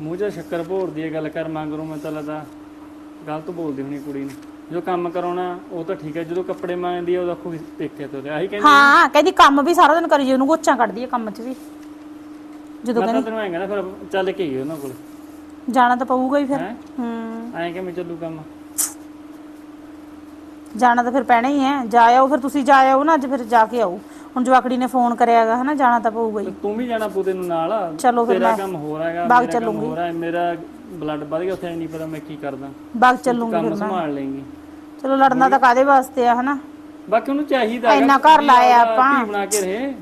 E: ਮੂੰਹ 'ਚ ਸ਼ੱਕਰ ਭੋਰਦੀ ਹੈ ਗੱਲ ਕਰ ਮੰਗਰੂ ਮੈਂ ਤਾਂ ਲੱਗਦਾ ਗਲਤ ਬੋਲਦੀ ਹੋਣੀ ਕੁੜੀ ਨੂੰ। ਜੋ ਕੰਮ ਕਰਾਉਣਾ ਉਹ ਤਾਂ ਠੀਕ ਹੈ ਜਦੋਂ ਕੱਪੜੇ ਮੰਗਦੀ ਹੈ ਉਹ ਦੇਖੋ ਪੇਕੇ ਤੋਂ ਆਹੀ ਕਹਿੰਦੀ
C: ਹਾਂ ਕਹਿੰਦੀ ਕੰਮ ਵੀ ਸਾਰਾ ਦਿਨ ਕਰੀ ਜੇ ਉਹਨੂੰ ਗੋਚਾਂ ਕੱਢਦੀ ਹੈ ਕੰਮ 'ਚ ਵੀ। ਜਦੋਂ
E: ਮੈਂ ਤਾਂ
C: ਕਹਿੰਦੀ
E: ਤੈਨੂੰ ਐਂ ਕਹਿੰਦਾ ਫਿਰ ਚੱਲ ਕੇ ਗਈ ਉਹਨਾਂ ਕੋਲ।
C: ਜਾਣਾ ਤਾਂ ਪਊਗਾ ਹੀ ਫਿਰ।
E: ਹੈ?
C: ਹੂੰ।
E: ਐਂ ਕਿਵੇਂ ਚੱਲੂ ਕੰਮ?
C: ਜਾਣਾ ਤਾਂ ਫਿਰ ਪੈਣਾ ਹੀ ਹੈ। ਜਾ ਆਓ ਫਿਰ ਤੁਸੀਂ ਜਾ ਆਓ ਨਾ ਅੱਜ ਫਿਰ ਜਾ ਕੇ ਆਓ। ਹੁਣ ਜਵਾਕੜੀ ਨੇ ਫੋਨ ਕਰਿਆਗਾ ਹਨਾ ਜਾਣਾ ਤਾਂ ਪਊਗਾ ਹੀ।
E: ਤੇ ਵੀ ਜਾਣਾ ਪੂਤੇ ਨੂੰ ਨਾਲ।
C: ਚਲੋ ਫਿਰ
E: ਤੇਰਾ
C: ਮੈਂ
E: ਕੰਮ ਹੋ ਰਿਹਾ ਹੈਗਾ
C: ਬਾਗ
E: ਮੇਰਾ ਕੰਮ
C: ਚੱਲੂੰਗੀ।
E: ਹੋ ਰਿਹਾ ਹੈ, ਮੇਰਾ ਬਲੱਡ ਵੱਧ ਗਿਆ ਉੱਥੇ ਨਹੀਂ ਪਤਾ ਮੈਂ ਕੀ ਕਰਦਾ।
C: ਬਾਗ ਚੱਲੂਗੀ
E: ਕੰਮ
C: ਫਿਰ ਮੈਂ।
E: ਸੰਭਾਲ ਲੇਂਗੀ
C: ਚਲੋ ਲੜਨਾ ਤਾਂ ਕਾਦੇ ਵਾਸਤੇ ਆ ਹਨਾ?
E: ਬਾਕੀ ਉਹਨੂੰ ਚਾਹੀਦਾ ਹੈਗਾ
C: ਇੰਨਾ ਘਰ
E: ਵੀ
C: ਲਾਇਆ
E: ਆਪਦਾ
C: ਆਪਾਂ।
E: ਧੀ ਬਣਾ ਕੇ ਰਹੇ।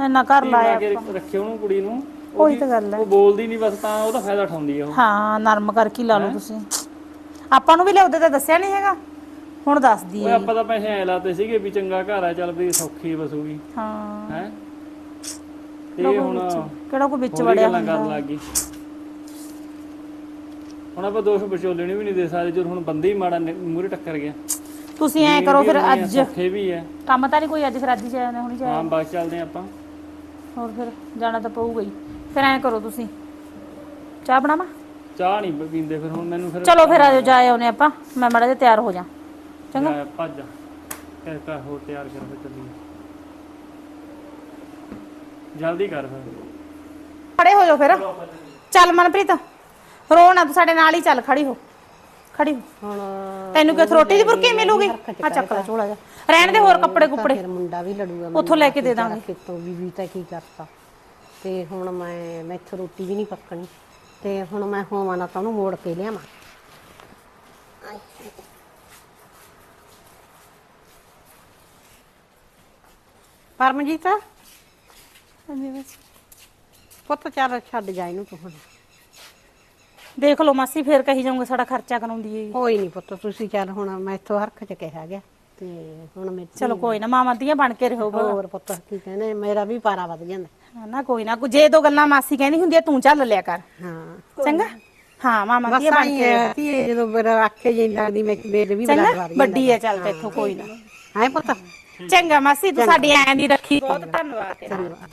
C: ਇੰਨਾ ਘਰ ਲਾਇਆ
E: ਬਣਾ ਕੇ ਰੱਖਿਓ ਉਹਨੂੰ ਕੁੜੀ ਨੂੰ। ਉਹ
C: ਤਾਂ ਗੱਲ ਹੈ।
E: ਉਹ ਬੋਲਦੀ ਨਹੀਂ ਬਸ ਤਾਂ ਉਹਦਾ ਫਾਇਦਾ ਉਠਾਉਂਦੀ ਆ ਉਹ।
C: ਹਾਂ ਨਰਮ ਕਰਕੇ ਹੀ ਲਾ ਲਓ ਤੁਸੀਂ। ਆਪਾਂ ਨੂੰ ਵੀ ਲਿਆਉਦੇ ਤਾਂ ਦੱਸਿਆ ਨਹੀਂ ਹੈਗਾ। ਹੁਣ ਦੱਸਦੀ
E: ਓਏ
C: ਹੈ
E: ਆਪਾਂ ਤਾਂ ਪੈਸੇ ਐ ਲਾਤੇ ਸੀਗੇ ਵੀ ਚੰਗਾ ਘਰ ਆ ਚੱਲ ਵੀ ਸੌਖੀ ਵਸੂਗੀ
C: ਹਾਂ।
E: ਹੈ? ਇਹ ਹੁਣ
C: ਕਿਹੜਾ ਕੋਈ ਵਿੱਚ ਵੜਿਆ
E: ਗੱਲਾਂ ਕਰਨ ਲੱਗ ਗਈ। ਹੁਣ ਆਪਾਂ ਦੋਸ਼ ਵਿਚੋਲੇ ਨੂੰ ਵੀ ਨਹੀਂ ਦੇ ਸਕਦੇ ਜਦੋਂ ਹੁਣ ਬੰਦੇ ਹੀ ਮਾੜਾ ਮੂਰੇ ਟੱਕਰ ਗਿਆ।
C: ਤੁਸੀਂ ਐ ਕਰੋ ਫਿਰ ਅੱਜ।
E: ਸੌਖੇ ਵੀ ਹੈ
C: ਕੰਮ ਤਾਂ ਨਹੀਂ ਕੋਈ ਅੱਜ ਫਿਰ ਅੱਜ ਹੀ ਜਾਣਾ ਹੁਣੀ ਜਾਇਆ।
E: ਹਾਂ ਬਸ ਚੱਲਦੇ ਹਾਂ ਆਪਾਂ।
C: ਹੋਰ ਫਿਰ ਜਾਣਾ ਤਾਂ ਪਊਗਾ ਹੀ। ਫਿਰ ਐ ਕਰੋ ਤੁਸੀਂ। ਚਾਹ ਬਣਾਵਾਂ?
E: ਚਾਹ ਨਹੀਂ ਪੀਂਦੇ ਫਿਰ ਹੁਣ ਮੈਨੂੰ ਫਿਰ
C: ਚਲੋ ਫਿਰ ਆਜੋ ਜਾ ਆਉਨੇ ਆਪਾਂ। ਮੈਂ ਮਾੜਾ ਜਿਹਾ ਤਿਆਰ ਹੋ ਜਾ। ਚੰਗਾ।
E: ਜਾ, ਭੱਜ ਜਾ। ਕਰ ਕਰ ਹੋ ਤਿਆਰ ਕਰ ਫਿਰ ਚੱਲੀਏ। ਜਲਦੀ ਕਰ ਫਿਰ।
C: ਖੜੇ ਹੋ ਜਾਓ ਫਿਰ। ਚੱਲ ਮਨਪ੍ਰੀਤ ਰੋ ਨਾ ਤੂੰ ਸਾਡੇ ਨਾਲ ਹੀ ਚੱਲ ਖੜੀ ਹੋ। ਖੜੀ ਹੋ।
A: ਹੁਣ
C: ਤੈਨੂੰ ਕਿਉਂ ਰੋਟੀ ਦੀ ਬੁਰਕੀ ਮਿਲੂਗੀ? ਆ ਚੱਕ ਲੈ ਝੋਲਾ ਜਾ। ਰਹਿਣ ਦੇ ਹੋਰ ਕੱਪੜੇ ਕੁੱਪੜੇ।
A: ਫਿਰ ਮੁੰਡਾ ਵੀ ਲੜੂਗਾ
C: ਉੱਥੋਂ ਲੈ ਕੇ ਦੇ ਦਾਂਗੇ।
A: ਕਿਤੋਂ ਵੀ ਵੀ ਤਾਂ ਕੀ ਕਰਤਾ। ਤੇ ਹੁਣ ਮੈਂ ਮੈਥੋਂ ਰੋਟੀ ਵੀ ਨਹੀਂ ਪੱਕਣੀ। ਤੇ ਹੁਣ ਮੈਂ ਹੋਵਾਂ ਨਾ ਤਾਂ ਉਹਨੂੰ ਮੋੜ ਕੇ ਲਿਆਵਾਂ। ਪਰਮਜੀਤ? ਪੁੱਤ ਚੱਲ ਛੱਡ ਜਾ ਇਹਨੂੰ ਤੂੰ ਹੁਣ।
C: ਦੇਖ ਲਓ ਮਾਸੀ ਫੇਰ ਕਹੀ ਜਾਊਂਗੇ ਸਾਡਾ ਖਰਚਾ ਕਰਾਉਂਦੀ ਏ।
A: ਕੋਈ ਨਹੀਂ ਪੁੱਤ ਤੁਸੀਂ ਚੱਲ ਹੁਣ ਮੈਥੋਂ ਹਰਖ ਚ ਕਿਹਾ ਗਿਆ। ਤੇ ਹੁਣ ਮੈਂ
C: ਚਲੋ ਕੋਈ ਨਾ ਮਾਮਾ ਦੀਆਂ ਬਣ ਕੇ ਰਹੋ।
A: ਹੋਰ ਪੁੱਤ ਕੀ ਕਹਿੰਦੇ ਮੇਰਾ ਵੀ ਪਾਰਾ ਵੱਧ ਜਾਂਦਾ।
C: ਨਾ ਕੋਈ ਨਾ ਜੇ ਦੋ ਗੱਲਾਂ ਮਾਸੀ ਕਹਿੰਦੀ ਹੁੰਦੀ ਆ ਤੂੰ ਚੱਲ ਲਿਆ ਕਰ।
A: ਹਾਂ
C: ਚੰਗਾ? ਹਾਂ ਮਾਮਾ
A: ਬਸ
C: ਦੀਆਂ ਬਣ
A: ਆਈ
C: ਕੇ ਰਹੋ।
A: ਹੈ ਧੀਏ ਜਦੋਂ ਮੇਰਾ ਆਖੇ ਜੀ ਲੱਗਦੀ ਮੈਂ ਮੇਰੇ ਵੀ ਬੜਾ
C: ਚੰਗਾ? ਵੱਡੀ ਆ ਚੱਲ ਤੇਥੋਂ ਕੋਈ ਨਾ।
A: ਹੈ। ਪੁੱਤ।
C: ਚੰਗਾ ਮਾਸੀ ਤੂੰ ਸਾਡੀ ਐਂ ਦੀ ਰੱਖੀ। ਬਹੁਤ ਧੰਨਵਾਦ ਤੇਰਾ।
A: ਧੰਨਵਾਦ